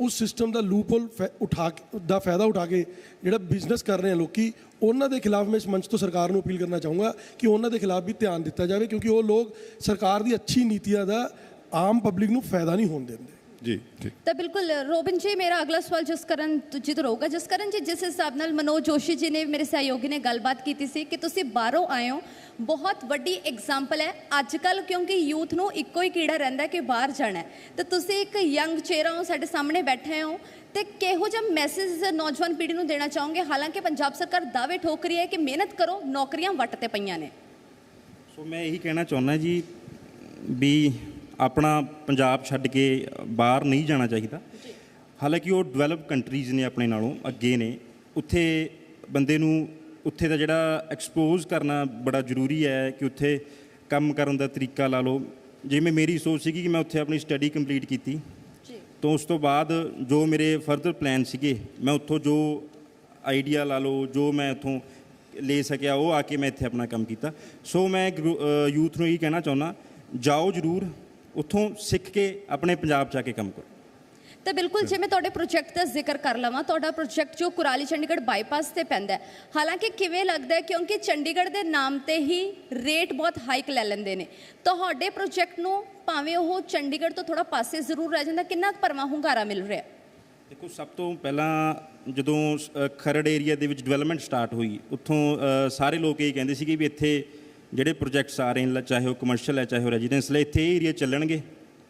ਉਸ ਸਿਸਟਮ ਦਾ ਲੂਪ ਲੂਪਹੋਲ ਉਠਾ ਕੇ, ਦਾ ਫਾਇਦਾ ਉਠਾ ਕੇ ਜਿਹੜਾ ਬਿਜ਼ਨਸ ਕਰ ਰਹੇ ਆ ਲੋਕੀ, ਉਹਨਾਂ ਦੇ ਖਿਲਾਫ ਮੈਂ ਇਸ ਮੰਚ ਤੋਂ ਸਰਕਾਰ ਨੂੰ ਅਪੀਲ ਕਰਨਾ ਚਾਹੂੰਗਾ ਕਿ ਉਹਨਾਂ ਦੇ ਖਿਲਾਫ ਵੀ ਧਿਆਨ ਦਿੱਤਾ ਜਾਵੇ, ਕਿਉਂਕਿ ਉਹ ਲੋਕ ਸਰਕਾਰ ਦੀ ਅੱਛੀ ਨੀਤੀਆਂ ਦਾ ਆਮ ਪਬਲਿਕ ਨੂੰ ਫਾਇਦਾ ਨਹੀਂ ਹੋਣ ਦਿੰਦੇ। ਜੀ ਠੀਕ ਤਾਂ ਬਿਲਕੁਲ ਰੋਬਿਨ ਜੀ ਮੇਰਾ ਅਗਲਾ ਸਵਾਲ ਜਸਕਰਨ ਜੀ ਤੋਂ ਰਹੂਗਾ। ਜਸਕਰਨ ਜੀ ਜਿਸ ਹਿਸਾਬ ਨਾਲ ਮਨੋਜ ਜੋਸ਼ੀ ਜੀ ਨੇ ਮੇਰੇ ਸਹਿਯੋਗੀ ਨੇ ਗੱਲਬਾਤ ਕੀਤੀ ਸੀ ਕਿ ਤੁਸੀਂ ਬਾਹਰੋਂ ਆਏ ਹੋ ਬਹੁਤ ਵੱਡੀ ਐਗਜ਼ਾਮਪਲ ਹੈ। ਅੱਜ ਕੱਲ ਕਿਉਂਕਿ ਯੂਥ ਨੂੰ ਇੱਕੋ ਹੀ ਕੀੜਾ ਰਹਿੰਦਾ ਕਿ ਬਾਹਰ ਜਾਣਾ ਹੈ। ਤੇ ਤੁਸੀਂ ਇੱਕ ਯੰਗ ਚਿਹਰਾ ਹੋ ਸਾਡੇ ਸਾਹਮਣੇ ਬੈਠੇ ਹੋ ਤੇ ਕਿਹੋ ਜਿਹਾ ਮੈਸੇਜ ਨੌਜਵਾਨ ਪੀੜ੍ਹੀ ਨੂੰ ਦੇਣਾ ਚਾਹੋਗੇ? ਹਾਲਾਂਕਿ ਪੰਜਾਬ ਸਰਕਾਰ ਦਾਅਵੇ ਠੋਕ ਰਹੀ ਹੈ ਕਿ ਮਿਹਨਤ ਕਰੋ ਨੌਕਰੀਆਂ ਵੱਟ ਤੇ ਪਈਆਂ ਨੇ। ਸੋ ਮੈਂ ਇਹੀ ਕਹਿਣਾ ਚਾਹੁੰਦਾ ਜੀ ਵੀ ਆਪਣਾ ਪੰਜਾਬ ਛੱਡ ਕੇ ਬਾਹਰ ਨਹੀਂ ਜਾਣਾ ਚਾਹੀਦਾ। ਹਾਲਾਂਕਿ ਉਹ ਡਿਵੈਲਪ ਕੰਟਰੀਜ਼ ਨੇ ਆਪਣੇ ਨਾਲੋਂ ਅੱਗੇ ਨੇ। ਉੱਥੇ ਬੰਦੇ ਨੂੰ ਉੱਥੇ ਦਾ ਜਿਹੜਾ ਐਕਸਪੋਜ਼ ਕਰਨਾ ਬੜਾ ਜ਼ਰੂਰੀ ਹੈ ਕਿ ਉੱਥੇ ਕੰਮ ਕਰਨ ਦਾ ਤਰੀਕਾ ਲਾ ਲਓ। ਜਿਵੇਂ ਮੇਰੀ ਸੋਚ ਸੀਗੀ ਕਿ ਮੈਂ ਉੱਥੇ ਆਪਣੀ ਸਟੱਡੀ ਕੰਪਲੀਟ ਕੀਤੀ। ਜੀ। ਤੋਂ ਉਸ ਤੋਂ ਬਾਅਦ ਜੋ ਮੇਰੇ ਫਰਦਰ ਪਲਾਨ ਸੀਗੇ ਮੈਂ ਉੱਥੋਂ ਜੋ ਆਈਡੀਆ ਲਾ ਲਓ ਜੋ ਮੈਂ ਉੱਥੋਂ ਲੈ ਸਕਿਆ ਉਹ ਆ ਕੇ ਮੈਂ ਇੱਥੇ ਆਪਣਾ ਕੰਮ ਕੀਤਾ। ਸੋ ਮੈਂ ਯੂਥ ਨੂੰ ਇਹ ਕਹਿਣਾ ਚਾਹੁੰਦਾ ਜਾਓ ਜ਼ਰੂਰ। ਉੱਥੋਂ ਸਿੱਖ ਕੇ ਆਪਣੇ ਪੰਜਾਬ 'ਚ ਆ ਕੇ ਕੰਮ ਕਰੋ। ਤਾਂ ਬਿਲਕੁਲ ਜੇ ਮੈਂ ਤੁਹਾਡੇ ਪ੍ਰੋਜੈਕਟ ਦਾ ਜ਼ਿਕਰ ਕਰ ਲਵਾਂ ਤੁਹਾਡਾ ਪ੍ਰੋਜੈਕਟ ਜੋ ਕੁਰਾਲੀ ਚੰਡੀਗੜ੍ਹ ਬਾਈਪਾਸ ਤੇ ਪੈਂਦਾ ਹੈ ਹਾਲਾਂਕਿ ਕਿਵੇਂ ਲੱਗਦਾ ਹੈ ਕਿਉਂਕਿ ਚੰਡੀਗੜ੍ਹ ਦੇ ਨਾਮ ਤੇ ਹੀ ਰੇਟ ਬਹੁਤ ਹਾਈਕ ਲੈ ਲੈਂਦੇ ਨੇ। ਤੁਹਾਡੇ ਪ੍ਰੋਜੈਕਟ ਨੂੰ ਭਾਵੇਂ ਉਹ ਚੰਡੀਗੜ੍ਹ ਤੋਂ ਥੋੜਾ ਪਾਸੇ ਜ਼ਰੂਰ ਰਹਿ ਜਾਂਦਾ ਕਿੰਨਾ ਭਰਵਾਂ ਹੁੰਗਾਰਾ ਮਿਲ ਰਿਹਾ? ਦੇਖੋ ਸਭ ਤੋਂ ਪਹਿਲਾਂ ਜਦੋਂ ਖਰੜ ਏਰੀਆ ਦੇ ਵਿੱਚ ਡਿਵੈਲਪਮੈਂਟ ਸਟਾਰਟ ਹੋਈ ਉੱਥੋਂ ਸਾਰੇ ਲੋਕ ਇਹ ਕਹਿੰਦੇ ਸੀਗੇ ਵੀ ਇੱਥੇ ਜਿਹੜੇ ਪ੍ਰੋਜੈਕਟਸ ਆ ਰਹੇ ਨੇ, ਚਾਹੇ ਉਹ ਕਮਰਸ਼ੀਅਲ ਹੈ, ਚਾਹੇ ਉਹ ਰੈਜ਼ੀਡੈਂਸ਼ੀਅਲ ਹੈ ਇੱਥੇ ਇਹ ਏਰੀਆ ਚੱਲਣਗੇ।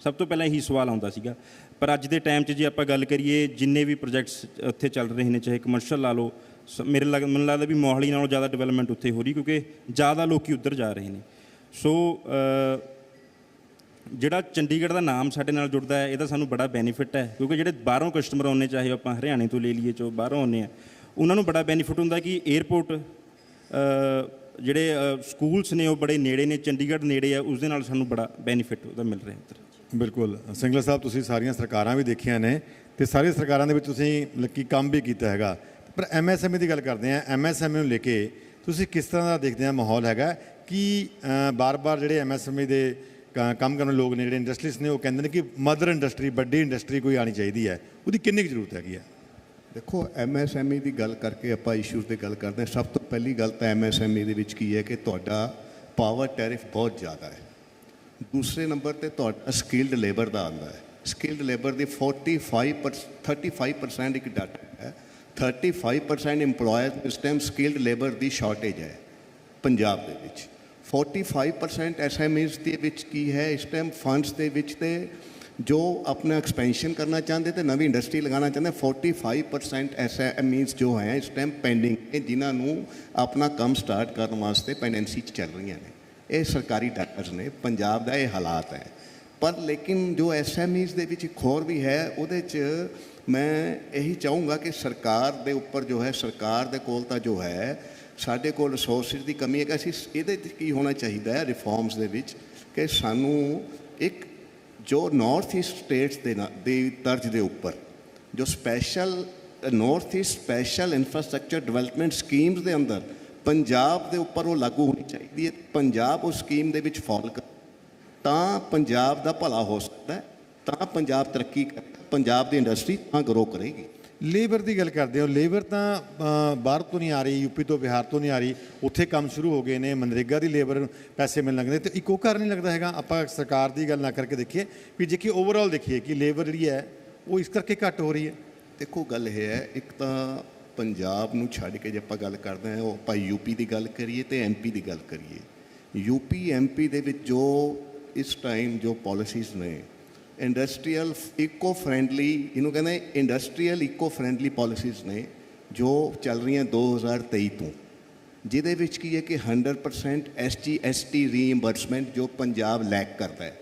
ਸਭ ਤੋਂ ਪਹਿਲਾਂ ਇਹੀ ਸਵਾਲ ਆਉਂਦਾ ਸੀਗਾ। ਪਰ ਅੱਜ ਦੇ ਟਾਈਮ 'ਚ ਜੇ ਆਪਾਂ ਗੱਲ ਕਰੀਏ, ਜਿੰਨੇ ਵੀ ਪ੍ਰੋਜੈਕਟਸ ਉੱਥੇ ਚੱਲ ਰਹੇ ਨੇ, ਚਾਹੇ ਕਮਰਸ਼ੀਅਲ ਲਾ ਲਓ, ਸ- ਮੇਰੇ ਲੱਗ, ਮੈਨੂੰ ਲੱਗਦਾ ਵੀ ਮੋਹਾਲੀ ਨਾਲੋਂ ਜ਼ਿਆਦਾ ਡਿਵੈਲਪਮੈਂਟ ਉੱਥੇ ਹੋ ਰਹੀ, ਕਿਉਂਕਿ ਜ਼ਿਆਦਾ ਲੋਕੀ ਉੱਧਰ ਜਾ ਰਹੇ ਨੇ। ਸੋ ਜਿਹੜਾ ਚੰਡੀਗੜ੍ਹ ਦਾ ਨਾਮ ਸਾਡੇ ਨਾਲ ਜੁੜਦਾ ਹੈ, ਇਹਦਾ ਸਾਨੂੰ ਬੜਾ ਬੈਨੀਫਿਟ ਹੈ, ਕਿਉਂਕਿ ਜਿਹੜੇ ਬਾਹਰੋਂ ਕਸਟਮਰ ਆਉਂਦੇ ਚਾਹੇ ਆਪਾਂ ਹਰਿਆਣੇ ਤੋਂ ਲੈ ਲਈਏ ਚੋ ਬਾਹਰੋਂ ਆਉਂਦੇ ਆ, ਉਹਨਾਂ ਨੂੰ ਬੜਾ ਬੈਨੀਫਿਟ ਹੁੰਦਾ ਕਿ 에ਅਰਪੋਰਟ ਜਿਹੜੇ ਸਕੂਲਸ ਨੇ ਉਹ ਬੜੇ ਨੇੜੇ ਨੇ ਚੰਡੀਗੜ੍ਹ ਨੇੜੇ ਆ ਉਸ ਦੇ ਨਾਲ ਸਾਨੂੰ ਬੜਾ ਬੈਨੀਫਿਟ ਉਹਦਾ ਮਿਲ ਰਿਹਾ ਇੱਧਰ। ਬਿਲਕੁਲ। ਸਿੰਗਲਾ ਸਾਹਿਬ ਤੁਸੀਂ ਸਾਰੀਆਂ ਸਰਕਾਰਾਂ ਵੀ ਦੇਖੀਆਂ ਨੇ ਤੇ ਸਾਰੀਆਂ ਸਰਕਾਰਾਂ ਦੇ ਵਿੱਚ ਤੁਸੀਂ ਲੱਕੀ ਕੰਮ ਵੀ ਕੀਤਾ ਹੈਗਾ। ਪਰ ਐਮਐਸਐਮਈ ਦੀ ਗੱਲ ਕਰਦੇ ਆ ਐਮਐਸਐਮਈ ਨੂੰ ਲੈ ਕੇ ਤੁਸੀਂ ਕਿਸ ਤਰ੍ਹਾਂ ਦਾ ਦੇਖਦੇ ਆ ਮਾਹੌਲ ਹੈਗਾ? ਕਿ ਅ, ਬਾਰ-ਬਾਰ ਜਿਹੜੇ ਐਮਐਸਐਮਈ ਦੇ ਕ- ਕੰਮ ਕਰਨ ਲੋਕ ਨੇ ਜਿਹੜੇ ਇੰਡਸਟਰੀਜ਼ ਨੇ ਉਹ ਕਹਿੰਦੇ ਨੇ ਕਿ ਮਦਰ ਇੰਡਸਟਰੀ ਵੱਡੀ ਇੰਡਸਟਰੀ ਕੋਈ ਆਣੀ ਚਾਹੀਦੀ ਹੈ ਉਹਦੀ ਕਿੰਨੀ ਕੁ ਜ਼ਰੂਰਤ ਹੈਗੀ ਹੈ? ਦੇਖੋ ਐਮਐਸਐਮਈ ਦੀ ਗੱਲ ਕਰਕੇ ਆਪਾਂ ਇਸ਼ੂਜ਼ ਦੀ ਗੱਲ ਕਰਦੇ ਹਾਂ। ਸਭ ਤੋਂ ਪਹਿਲੀ ਗੱਲ ਤਾਂ ਐਮਐਸਐਮਈ ਦੇ ਵਿੱਚ ਕੀ ਹੈ ਕਿ ਤੁਹਾਡਾ ਪਾਵਰ ਟੈਰਿਫ ਬਹੁਤ ਜ਼ਿਆਦਾ ਹੈ। ਦੂਸਰੇ ਨੰਬਰ ਤੇ ਤੁਹਾਡਾ ਸਕਿਲਡ ਲੇਬਰ ਦਾ ਆਉਂਦਾ ਹੈ। ਸਕਿਲਡ ਲੇਬਰ ਦੀ 45 35% ਇੱਕ ਡਾਟਾ ਹੈ। 35% EMPLOYERS ਇਸ ਟਾਈਮ ਸਕਿਲਡ ਲੇਬਰ ਦੀ ਸ਼ਾਰਟੇਜ ਹੈ ਪੰਜਾਬ ਦੇ ਵਿੱਚ। 45% ਐਸਐਮਈਜ਼ ਦੇ ਵਿੱਚ ਕੀ ਹੈ? ਇਸ ਟਾਈਮ ਫੰਡਸ ਦੇ ਵਿੱਚ ਤੇ ਜੋ ਆਪਣਾ ਐਕਸਪੈਂਸ਼ਨ ਕਰਨਾ ਚਾਹੁੰਦੇ ਤੇ ਨਵੀਂ ਇੰਡਸਟਰੀ ਲਗਾਉਣਾ ਚਾਹੁੰਦੇ 45% ਐਸਐਮਈਜ਼ ਜੋ ਹੈ ਇਸ ਟਾਈਮ ਪੈਂਡਿੰਗ ਨੇ ਜਿਨ੍ਹਾਂ ਨੂੰ ਆਪਣਾ ਕੰਮ ਸਟਾਰਟ ਕਰਨ ਵਾਸਤੇ ਪੈਂਡੈਂਸੀ ਚ ਚੱਲ ਰਹੀਆਂ ਨੇ। ਇਹ ਸਰਕਾਰੀ ਡਾਟਾਸ ਨੇ, ਪੰਜਾਬ ਦਾ ਇਹ ਹਾਲਾਤ ਹੈ। ਪਰ ਲੇਕਿਨ ਜੋ ਐਸਐਮਈਜ਼ ਦੇ ਵਿੱਚ ਇੱਕ ਹੋਰ ਵੀ ਹੈ, ਉਹਦੇ 'ਚ ਮੈਂ ਇਹੀ ਚਾਹੂੰਗਾ ਕਿ ਸਰਕਾਰ ਦੇ ਉੱਪਰ ਜੋ ਹੈ, ਸਰਕਾਰ ਦੇ ਕੋਲ ਤਾਂ ਜੋ ਹੈ, ਸਾਡੇ ਕੋਲ ਰਿਸੋਰਸਿਸ ਦੀ ਕਮੀ ਹੈ ਕਿ ਅਸੀਂ ਇਹਦੇ 'ਚ ਕੀ ਹੋਣਾ ਚਾਹੀਦਾ ਹੈ ਰਿਫਾਰਮਸ ਦੇ ਵਿੱਚ, ਕਿ ਸਾਨੂੰ ਇੱਕ ਜੋ ਨਾਰਥ ਈਸਟ ਸਟੇਟਸ ਦੇ ਨਾ- ਦੇ ਤਰਜ ਦੇ ਉੱਪਰ, ਜੋ special north east special infrastructure development schemes ਦੇ ਅੰਦਰ ਪੰਜਾਬ ਦੇ ਉੱਪਰ ਉਹ ਲਾਗੂ ਹੋਣੀ ਚਾਹੀਦੀ ਹੈ। ਪੰਜਾਬ ਉਸ ਸਕੀਮ ਦੇ ਵਿੱਚ ਫਾਲ ਕਰ ਤਾਂ ਪੰਜਾਬ ਦਾ ਭਲਾ ਹੋ ਸਕਦਾ ਤਾਂ ਪੰਜਾਬ ਤਰੱਕੀ ਕਰ ਪੰਜਾਬ ਦੀ ਇੰਡਸਟਰੀ ਤਾਂ ਗਰੋ ਕਰੇਗੀ। ਲੇਬਰ ਦੀ ਗੱਲ ਕਰਦੇ ਹੋ ਲੇਬਰ ਤਾਂ ਬਾਹਰ ਤੋਂ ਨਹੀਂ ਆ ਰਹੀ, ਯੂਪੀ ਤੋਂ ਬਿਹਾਰ ਤੋਂ ਨਹੀਂ ਆ ਰਹੀ, ਉੱਥੇ ਕੰਮ ਸ਼ੁਰੂ ਹੋ ਗਏ ਨੇ, ਮਨਰੇਗਾ ਦੀ ਲੇਬਰ ਪੈਸੇ ਮਿਲਣ ਲੱਗਦੇ ਨੇ, ਤੇ ਇੱਕ ਉਹ ਕਾਰਨ ਨਹੀਂ ਲੱਗਦਾ ਹੈਗਾ, ਆਪਾਂ ਸਰਕਾਰ ਦੀ ਗੱਲ ਨਾ ਕਰਕੇ ਦੇਖੀਏ, ਵੀ ਜੇ ਕਿ ਓਵਰਆਲ ਦੇਖੀਏ ਕਿ ਲੇਬਰ ਜਿਹੜੀ ਹੈ, ਉਹ ਇਸ ਕਰਕੇ ਘੱਟ ਹੋ ਰਹੀ ਹੈ। ਦੇਖੋ, ਗੱਲ ਇਹ ਹੈ, ਇੱਕ ਤਾਂ ਪੰਜਾਬ ਨੂੰ ਛੱਡ ਕੇ ਜੇ ਆਪਾਂ ਗੱਲ ਕਰਦੇ ਹਾਂ, ਉਹ ਆਪਾਂ ਯੂਪੀ ਦੀ ਗੱਲ ਕਰੀਏ ਤੇ ਐਮਪੀ ਦੀ ਗੱਲ ਕਰੀਏ। ਯੂਪੀ ਐਮਪੀ ਦੇ ਵਿੱਚ ਜੋ ਇਸ ਟਾਈਮ ਜੋ ਪਾਲਿਸੀਜ਼ ਨੇ ਇੰਡਸਟਰੀਅਲ ਇਕੋ ਫ੍ਰੈਂਡਲੀ ਇਹਨੂੰ ਕਹਿੰਦੇ ਇੰਡਸਟਰੀਅਲ ਇਕੋ ਫ੍ਰੈਂਡਲੀ ਪਾਲਿਸੀਜ਼ ਨੇ, ਜੋ ਚੱਲ ਰਹੀਆਂ 2023 ਤੋਂ। ਜਿਹਦੇ ਵਿੱਚ ਕੀ ਹੈ ਕਿ 100% ਐਸਜੀ ਐਸਟੀ ਰੀਇੰਬਰਸਮੈਂਟ ਜੋ ਪੰਜਾਬ ਲੈਕ ਕਰਦਾ ਹੈ।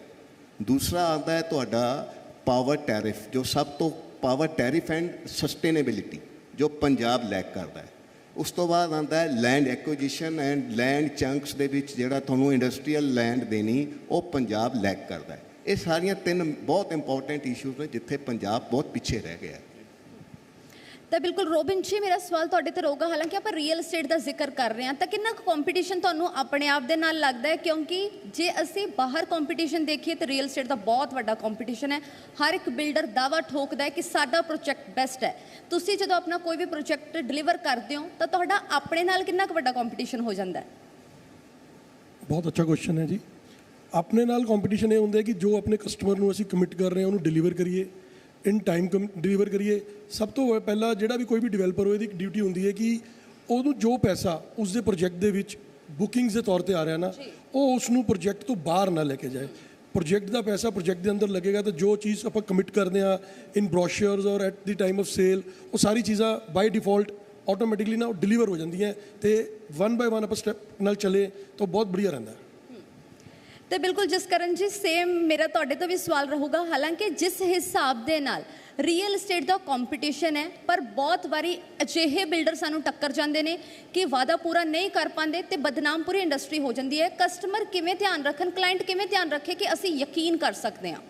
ਦੂਸਰਾ ਆਉਂਦਾ ਹੈ ਤੁਹਾਡਾ ਪਾਵਰ ਟੈਰਿਫ ਜੋ ਸਭ ਤੋਂ ਪਾਵਰ ਟੈਰਿਫ ਐਂਡ ਸਸਟੇਨੇਬਿਲਿਟੀ ਜੋ ਪੰਜਾਬ ਲੈਕ ਕਰਦਾ ਹੈ। ਉਸ ਤੋਂ ਬਾਅਦ ਆਉਂਦਾ ਹੈ land acquisition and land chunks ਦੇ ਵਿੱਚ ਜਿਹੜਾ ਤੁਹਾਨੂੰ ਇੰਡਸਟਰੀਅਲ ਲੈਂਡ ਦੇਣੀ, ਉਹ ਪੰਜਾਬ ਲੈਕ ਕਰਦਾ ਹੈ। ਇਹ ਸਾਰੀਆਂ ਤਿੰਨ ਬਹੁਤ ਇੰਪੋਰਟੈਂਟ ਇਸ਼ੂਜ਼ ਨੇ ਜਿੱਥੇ ਪੰਜਾਬ ਬਹੁਤ ਪਿੱਛੇ ਰਹਿ ਗਿਆ ਹੈ। ਤਾਂ ਬਿਲਕੁਲ ਰੋਬਿਨ ਜੀ ਮੇਰਾ ਸਵਾਲ ਤੁਹਾਡੇ ਤੇ ਰਹੂਗਾ। ਹਾਲਾਂਕਿ ਆਪਾਂ ਰੀਅਲ ਏਸਟੇਟ ਦਾ ਜ਼ਿਕਰ ਕਰ ਰਹੇ ਹਾਂ ਤਾਂ ਕਿੰਨਾ ਕੁ ਕੰਪੀਟੀਸ਼ਨ ਤੁਹਾਨੂੰ ਆਪਣੇ ਆਪ ਦੇ ਨਾਲ ਲੱਗਦਾ ਹੈ? ਕਿਉਂਕਿ ਜੇ ਅਸੀਂ ਬਾਹਰ ਕੰਪੀਟੀਸ਼ਨ ਦੇਖੀਏ ਤਾਂ ਰੀਅਲ ਏਸਟੇਟ ਦਾ ਬਹੁਤ ਵੱਡਾ ਕੰਪੀਟੀਸ਼ਨ ਹੈ। ਹਰ ਇੱਕ ਬਿਲਡਰ ਦਾਵਾ ਠੋਕਦਾ ਹੈ ਕਿ ਸਾਡਾ ਪ੍ਰੋਜੈਕਟ ਬੈਸਟ ਹੈ। ਤੁਸੀਂ ਜਦੋਂ ਆਪਣਾ ਕੋਈ ਵੀ ਪ੍ਰੋਜੈਕਟ ਡਿਲੀਵਰ ਕਰਦੇ ਹੋ ਤਾਂ ਤੁਹਾਡਾ ਆਪਣੇ ਨਾਲ ਕਿੰਨਾ ਕੁ ਵੱਡਾ ਕੰਪੀਟੀਸ਼ਨ ਹੋ ਜਾਂਦਾ ਹੈ? ਬਹੁਤ ਅੱਛਾ ਕੁਐਸਚਨ ਹੈ ਜੀ। ਆਪਣੇ ਨਾਲ ਕੰਪੀਟੀਸ਼ਨ ਇਹ ਹੁੰਦਾ ਹੈ ਕਿ ਜੋ ਆਪਣੇ ਕਸਟਮਰ ਨੂੰ ਅਸੀਂ ਕਮਿਟ ਕਰ ਰਹੇ ਹਾਂ ਉਹਨੂੰ ਡਿਲੀਵਰ ਕਰੀਏ ਇਨ ਟਾਈਮ ਡਿਲੀਵਰ ਕਰੀਏ। ਸਭ ਤੋਂ ਪਹਿਲਾਂ ਜਿਹੜਾ ਵੀ ਕੋਈ ਵੀ ਡਿਵੈਲਪਰ ਹੋਏ ਦੀ ਡਿਊਟੀ ਹੁੰਦੀ ਹੈ ਕਿ ਉਹਨੂੰ ਜੋ ਪੈਸਾ ਉਸ ਦੇ ਪ੍ਰੋਜੈਕਟ ਦੇ ਵਿੱਚ ਬੁਕਿੰਗਸ ਦੇ ਤੌਰ ਤੇ ਆ ਰਿਹਾ ਨਾ ਉਹ ਉਸ ਨੂੰ ਪ੍ਰੋਜੈਕਟ ਤੋਂ ਬਾਹਰ ਨਾ ਲੈ ਕੇ ਜਾਏ। ਪ੍ਰੋਜੈਕਟ ਦਾ ਪੈਸਾ ਪ੍ਰੋਜੈਕਟ ਦੇ ਅੰਦਰ ਲੱਗੇਗਾ ਤਾਂ ਜੋ ਚੀਜ਼ ਆਪਾਂ ਕਮਿਟ ਕਰਦੇ ਆ in brochures or at the time of sale ਉਹ ਸਾਰੀ ਚੀਜ਼ਾਂ ਬਾਈ ਡਿਫਾਲਟ ਆਟੋਮੈਟਿਕਲੀ ਨਾ ਡਿਲੀਵਰ ਹੋ ਜਾਂਦੀਆਂ ਤੇ ਵਨ ਬਾਈ ਵਨ ਆਪਾਂ ਸਟੈਪ ਨਾਲ ਚਲੇ ਤਾਂ ਬਹੁਤ ਬੜੀਆ ਰਹਿੰਦਾ ਤੇ ਬਿਲਕੁਲ ਜਸਕਰਨ ਜੀ ਸੇਮ ਮੇਰਾ ਤੁਹਾਡੇ ਤੋਂ ਵੀ ਸਵਾਲ ਰਹੂਗਾ। ਹਾਲਾਂਕਿ ਜਿਸ ਹਿਸਾਬ ਦੇ ਨਾਲ ਰੀਅਲ ਏਸਟੇਟ ਦਾ ਕੰਪੀਟੀਸ਼ਨ ਹੈ ਪਰ ਬਹੁਤ ਵਾਰੀ ਅਜਿਹੇ ਬਿਲਡਰ ਸਾਨੂੰ ਟੱਕਰ ਜਾਂਦੇ ਨੇ ਕਿ ਵਾਅਦਾ ਪੂਰਾ ਨਹੀਂ ਕਰ ਪਾਉਂਦੇ ਤੇ ਬਦਨਾਮ ਪੂਰੀ ਇੰਡਸਟਰੀ ਹੋ ਜਾਂਦੀ ਹੈ। ਕਸਟਮਰ ਕਿਵੇਂ ਧਿਆਨ ਰੱਖਣ ਕਲਾਇੰਟ ਕਿਵੇਂ ਧਿਆਨ ਰੱਖੇ ਕਿ ਅਸੀਂ ਯਕੀਨ ਕਰ ਸਕਦੇ ਹਾਂ?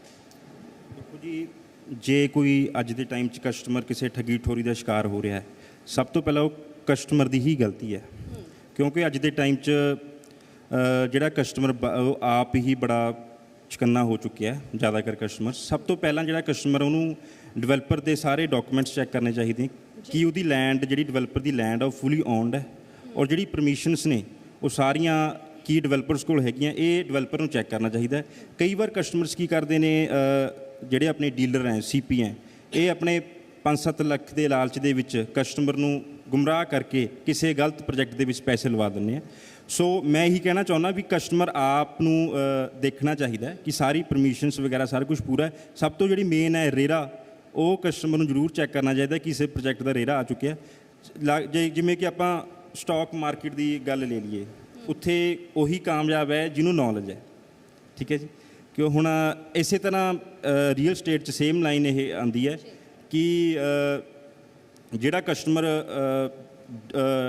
ਦੇਖੋ ਜੀ ਜੇ ਕੋਈ ਅੱਜ ਦੇ ਟਾਈਮ 'ਚ ਕਸਟਮਰ ਕਿਸੇ ਠੱਗੀ ਠੋਰੀ ਦਾ ਸ਼ਿਕਾਰ ਹੋ ਰਿਹਾ ਹੈ ਸਭ ਤੋਂ ਪਹਿਲਾਂ ਉਹ ਕਸਟਮਰ ਦੀ ਹੀ ਗਲਤੀ ਹੈ। ਕਿਉਂਕਿ ਅੱਜ ਦੇ ਟਾਈਮ 'ਚ ਜਿਹੜਾ ਕਸਟਮਰ ਉਹ ਆਪ ਹੀ ਬੜਾ ਚਕੰਨਾ ਹੋ ਚੁੱਕਿਆ ਹੈ ਜ਼ਿਆਦਾਤਰ ਕਸਟਮਰ ਸਭ ਤੋਂ ਪਹਿਲਾਂ ਜਿਹੜਾ ਕਸਟਮਰ ਉਹਨੂੰ ਡਿਵੈਲਪਰ ਦੇ ਸਾਰੇ ਡਾਕੂਮੈਂਟਸ ਚੈੱਕ ਕਰਨੇ ਚਾਹੀਦੇ ਕਿ ਉਹਦੀ ਲੈਂਡ ਜਿਹੜੀ ਡਿਵੈਲਪਰ ਦੀ ਲੈਂਡ ਆ ਉਹ ਫੁੱਲੀ ਓਨਡ ਹੈ ਔਰ ਜਿਹੜੀ ਪਰਮਿਸ਼ਨਸ ਨੇ ਉਹ ਸਾਰੀਆਂ ਕੀ ਡਿਵੈਲਪਰਸ ਕੋਲ ਹੈਗੀਆਂ ਇਹ ਡਿਵੈਲਪਰ ਨੂੰ ਚੈੱਕ ਕਰਨਾ ਚਾਹੀਦਾ ਹੈ। ਕਈ ਵਾਰ ਕਸਟਮਰਸ ਕੀ ਕਰਦੇ ਨੇ ਜਿਹੜੇ ਆਪਣੇ ਡੀਲਰ ਹੈ ਸੀਪੀ ਹੈ ਇਹ ਆਪਣੇ 5-7 ਲੱਖ ਦੇ ਲਾਲਚ ਦੇ ਵਿੱਚ ਕਸਟਮਰ ਨੂੰ ਗੁੰਮਰਾਹ ਕਰਕੇ ਕਿਸੇ ਗਲਤ ਪ੍ਰੋਜੈਕਟ ਦੇ ਵਿੱਚ ਪੈਸੇ ਲਵਾ ਦਿੰਦੇ ਆ। ਸੋ ਮੈਂ ਇਹੀ ਕਹਿਣਾ ਚਾਹੁੰਦਾ ਵੀ ਕਸਟਮਰ ਆਪ ਨੂੰ ਦੇਖਣਾ ਚਾਹੀਦਾ ਕਿ ਸਾਰੀ ਪਰਮਿਸ਼ਨਸ ਵਗੈਰਾ ਸਾਰਾ ਕੁਝ ਪੂਰਾ ਹੈ। ਸਭ ਤੋਂ ਜਿਹੜੀ ਮੇਨ ਹੈ ਰੇਰਾ, ਉਹ ਕਸਟਮਰ ਨੂੰ ਜ਼ਰੂਰ ਚੈੱਕ ਕਰਨਾ ਚਾਹੀਦਾ ਕਿ ਕਿਸੇ ਪ੍ਰੋਜੈਕਟ ਦਾ ਰੇਰਾ ਆ ਚੁੱਕਿਆ ਲਾ- ਜੇ, ਜਿਵੇਂ ਕਿ ਆਪਾਂ ਸਟਾਕ ਮਾਰਕੀਟ ਦੀ ਗੱਲ ਲੈ ਲਈਏ, ਉੱਥੇ ਉਹੀ ਕਾਮਯਾਬ ਹੈ ਜਿਹਨੂੰ ਨੌਲੇਜ ਹੈ। ਠੀਕ ਹੈ ਜੀ? ਕਿਉਂ? ਹੁਣ ਇਸੇ ਤਰ੍ਹਾਂ ਰੀਅਲ ਸਟੇਟ 'ਚ ਸੇਮ ਲਾਈਨ ਇਹ ਆਂਦੀ ਹੈ ਕਿ ਜਿਹੜਾ ਕਸਟਮਰ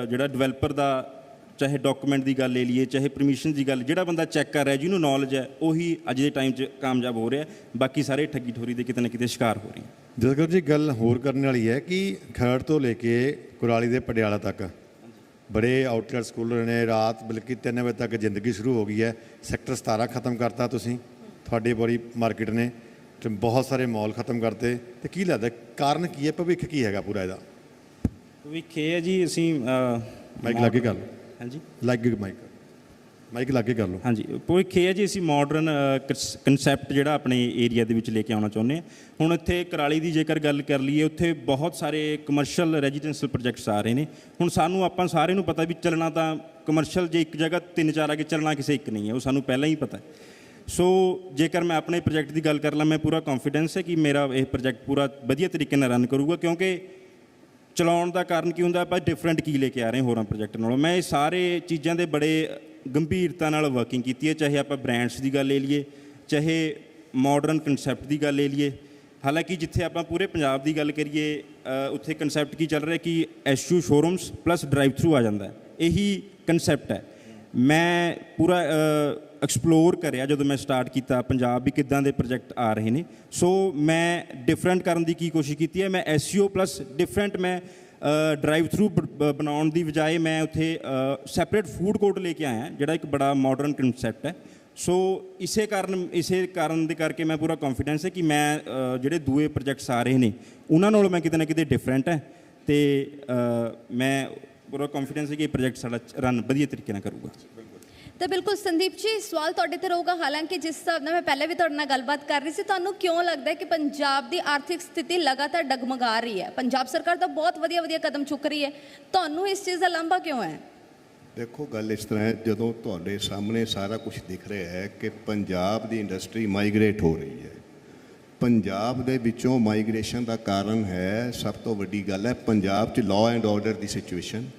ਜਿਹੜਾ ਡਿਵੈਲਪਰ ਦਾ ਚਾਹੇ ਡਾਕੂਮੈਂਟ ਦੀ ਗੱਲ ਲੈ ਲਈਏ ਚਾਹੇ ਪਰਮਿਸ਼ਨ ਦੀ ਗੱਲ ਜਿਹੜਾ ਬੰਦਾ ਚੈੱਕ ਕਰ ਰਿਹਾ ਜਿਹਨੂੰ ਨੌਲੇਜ ਹੈ ਉਹੀ ਅੱਜ ਦੇ ਟਾਈਮ 'ਚ ਕਾਮਯਾਬ ਹੋ ਰਿਹਾ ਬਾਕੀ ਸਾਰੇ ਠੱਗੀ ਠੋਰੀ ਦੇ ਕਿਤੇ ਨਾ ਕਿਤੇ ਸ਼ਿਕਾਰ ਹੋ ਰਹੇ ਹੈ ਜਸਕਰ ਜੀ ਗੱਲ ਹੋਰ ਕਰਨ ਵਾਲੀ ਹੈ ਕਿ ਖਰੜ ਤੋਂ ਲੈ ਕੇ ਕੁਰਾਲੀ ਦੇ ਪਟਿਆਲਾ ਤੱਕ ਬੜੇ ਆਊਟਲੈਟਸ ਖੁੱਲ੍ਹ ਰਹੇ ਨੇ ਰਾਤ ਬਲਕਿ 3 ਵਜੇ ਤੱਕ ਜ਼ਿੰਦਗੀ ਸ਼ੁਰੂ ਹੋ ਗਈ ਹੈ। ਸੈਕਟਰ 17 ਖਤਮ ਕਰਤਾ ਤੁਸੀਂ। ਤੁਹਾਡੇ ਬੜੀ ਮਾਰਕੀਟ ਨੇ ਤੇ ਬਹੁਤ ਸਾਰੇ ਮਾਲ ਖਤਮ ਕਰਤੇ। ਤੇ ਕੀ ਲੱਗਦਾ ਕਾਰਨ ਕੀ ਹੈ? ਭਵਿੱਖ ਕੀ ਹੈਗਾ ਪੂਰਾ ਇਹਦਾ? ਭਵਿੱਖ ਇਹ ਹੈ ਜੀ ਅਸੀਂ ਮਾਈਕ ਲਾ ਕੇ ਲਓ ਹਾਂਜੀ। ਲੱਗ ਮਾਈਕ ਮਾਈਕ ਲਾ ਕੇ ਕਰ ਲਓ। ਹਾਂਜੀ। ਭਵਿੱਖ ਇਹ ਹੈ ਜੀ ਅਸੀਂ ਮਾਡਰਨ ਕਨਸੈਪਟ ਜਿਹੜਾ ਆਪਣੇ ਏਰੀਆ ਦੇ ਵਿੱਚ ਲੈ ਕੇ ਆਉਣਾ ਚਾਹੁੰਦੇ ਹਾਂ। ਹੁਣ ਇੱਥੇ ਕਰਾਲੀ ਦੀ ਜੇਕਰ ਗੱਲ ਕਰ ਲਈਏ ਉੱਥੇ ਬਹੁਤ ਸਾਰੇ ਕਮਰਸ਼ੀਅਲ ਰੈਜ਼ੀਡੈਂਸ਼ੀਅਲ ਪ੍ਰੋਜੈਕਟਸ ਆ ਰਹੇ ਨੇ। ਹੁਣ ਸਾਨੂੰ ਆਪਾਂ ਸਾਰਿਆਂ ਨੂੰ ਪਤਾ ਵੀ ਚੱਲਣਾ ਤਾਂ ਕਮਰਸ਼ੀਅਲ ਜੇ ਇੱਕ ਜਗ੍ਹਾ ਤਿੰਨ ਚਾਰ ਅੱਗੇ ਚੱਲਣਾ ਕਿਸੇ ਇੱਕ ਨਹੀਂ ਹੈ ਉਹ ਸਾਨੂੰ ਪਹਿਲਾਂ ਹੀ ਪਤਾ ਹੈ। ਸੋ ਜੇਕਰ ਮੈਂ ਆਪਣੇ ਪ੍ਰੋਜੈਕਟ ਦੀ ਗੱਲ ਕਰ ਲਾਂ ਮੈਂ ਪੂਰਾ ਕੌਨਫੀਡੈਂਸ ਹੈ ਕਿ ਮੇਰਾ ਇਹ ਪ੍ਰੋਜੈਕਟ ਪੂਰਾ ਵਧੀਆ ਤਰੀਕੇ ਨਾਲ ਰਨ ਕਰੂਗਾ ਕਿਉਂਕਿ ਚਲਾਉਣ ਦਾ ਕਾਰਨ ਕੀ ਹੁੰਦਾ? ਆਪਾਂ ਡਿਫਰੈਂਟ ਕੀ ਲੈ ਕੇ ਆ ਰਹੇ ਹੋਰਾਂ ਪ੍ਰੋਜੈਕਟ ਨਾਲੋਂ। ਮੈਂ ਇਹ ਸਾਰੇ ਚੀਜ਼ਾਂ ਦੇ ਬੜੇ ਗੰਭੀਰਤਾ ਨਾਲ ਵਰਕਿੰਗ ਕੀਤੀ ਹੈ, ਚਾਹੇ ਆਪਾਂ ਬ੍ਰਾਂਡਸ ਦੀ ਗੱਲ ਲੈ ਲਈਏ, ਚਾਹੇ ਮਾਡਰਨ ਕਨਸੈਪਟ ਦੀ ਗੱਲ ਲੈ ਲਈਏ। ਹਾਲਾਂਕਿ ਜਿੱਥੇ ਆਪਾਂ ਪੂਰੇ ਪੰਜਾਬ ਦੀ ਗੱਲ ਕਰੀਏ ਉੱਥੇ ਕਨਸੈਪਟ ਕੀ ਚੱਲ ਰਿਹਾ ਕਿ S U showrooms plus drive through ਆ ਜਾਂਦਾ ਇਹੀ ਕਨਸੈਪਟ ਹੈ। ਮੈਂ ਪੂਰਾ ਐਕਸਪਲੋਰ ਕਰਿਆ ਜਦੋਂ ਮੈਂ ਸਟਾਰਟ ਕੀਤਾ ਪੰਜਾਬ ਵੀ ਕਿੱਦਾਂ ਦੇ ਪ੍ਰੋਜੈਕਟ ਆ ਰਹੇ ਨੇ। ਸੋ ਮੈਂ ਡਿਫਰੈਂਟ ਕਰਨ ਦੀ ਕੀ ਕੋਸ਼ਿਸ਼ ਕੀਤੀ ਹੈ, ਮੈਂ ਐਸਯੂ ਪਲੱਸ ਡਿਫਰੈਂਟ ਮੈਂ ਡਰਾਈਵ ਥਰੂ ਬਣਾਉਣ ਦੀ ਬਜਾਏ ਮੈਂ ਉੱਥੇ ਸੈਪਰੇਟ ਫੂਡ ਕੋਰਟ ਲੈ ਕੇ ਆਇਆ, ਜਿਹੜਾ ਇੱਕ ਬੜਾ ਮਾਡਰਨ ਕਨਸੈਪਟ ਹੈ। ਸੋ ਇਸੇ ਕਾਰਨ ਇਸੇ ਕਾਰਨ ਦੇ ਕਰਕੇ ਮੈਂ ਪੂਰਾ ਕੌਨਫੀਡੈਂਸ ਹੈ ਕਿ ਮੈਂ ਜਿਹੜੇ ਦੂਏ ਪ੍ਰੋਜੈਕਟਸ ਆ ਰਹੇ ਨੇ, ਉਹਨਾਂ ਨਾਲੋਂ ਮੈਂ ਕਿਤੇ ਨਾ ਕਿਤੇ ਡਿਫਰੈਂਟ ਹੈ ਤੇ ਮੈਂ ਪੂਰਾ ਕੌਨਫੀਡੈਂਸ ਹੈ ਕਿ ਇਹ ਪ੍ਰੋਜੈਕਟ ਸਾਡਾ ਰਨ ਵਧੀਆ ਤਰੀਕੇ ਨਾਲ ਕਰੂਗਾ। ਤਾਂ ਬਿਲਕੁਲ ਸੰਦੀਪ ਜੀ ਸਵਾਲ ਤੁਹਾਡੇ ਤੇ ਰਹੂਗਾ ਹਾਲਾਂਕਿ ਜਿਸ ਹਿਸਾਬ ਨਾਲ ਮੈਂ ਪਹਿਲਾਂ ਵੀ ਤੁਹਾਡੇ ਨਾਲ ਗੱਲਬਾਤ ਕਰ ਰਹੀ ਸੀ ਤੁਹਾਨੂੰ ਕਿਉਂ ਲੱਗਦਾ ਹੈ ਕਿ ਪੰਜਾਬ ਦੀ ਆਰਥਿਕ ਸਥਿਤੀ ਲਗਾਤਾਰ ਡਗਮਗਾ ਰਹੀ ਹੈ? ਪੰਜਾਬ ਸਰਕਾਰ ਤਾਂ ਬਹੁਤ ਵਧੀਆ ਵਧੀਆ ਕਦਮ ਚੁੱਕ ਰਹੀ ਹੈ। ਤੁਹਾਨੂੰ ਇਸ ਚੀਜ਼ ਦਾ ਲੰਬਾ ਕਿਉਂ ਹੈ? ਦੇਖੋ ਗੱਲ ਇਸ ਤਰ੍ਹਾਂ ਹੈ ਜਦੋਂ ਤੁਹਾਡੇ ਸਾਹਮਣੇ ਸਾਰਾ ਕੁਝ ਦਿਖ ਰਿਹਾ ਹੈ ਕਿ ਪੰਜਾਬ ਦੀ ਇੰਡਸਟਰੀ ਮਾਈਗ੍ਰੇਟ ਹੋ ਰਹੀ ਹੈ। ਪੰਜਾਬ ਦੇ ਵਿੱਚੋਂ ਮਾਈਗ੍ਰੇਸ਼ਨ ਦਾ ਕਾਰਨ ਹੈ ਸਭ ਤੋਂ ਵੱਡੀ ਗੱਲ ਹੈ ਪੰਜਾਬ 'ਚ ਲਾਅ ਐਂਡ ਆਰਡਰ ਦੀ ਸਿਚੁਏਸ਼ਨ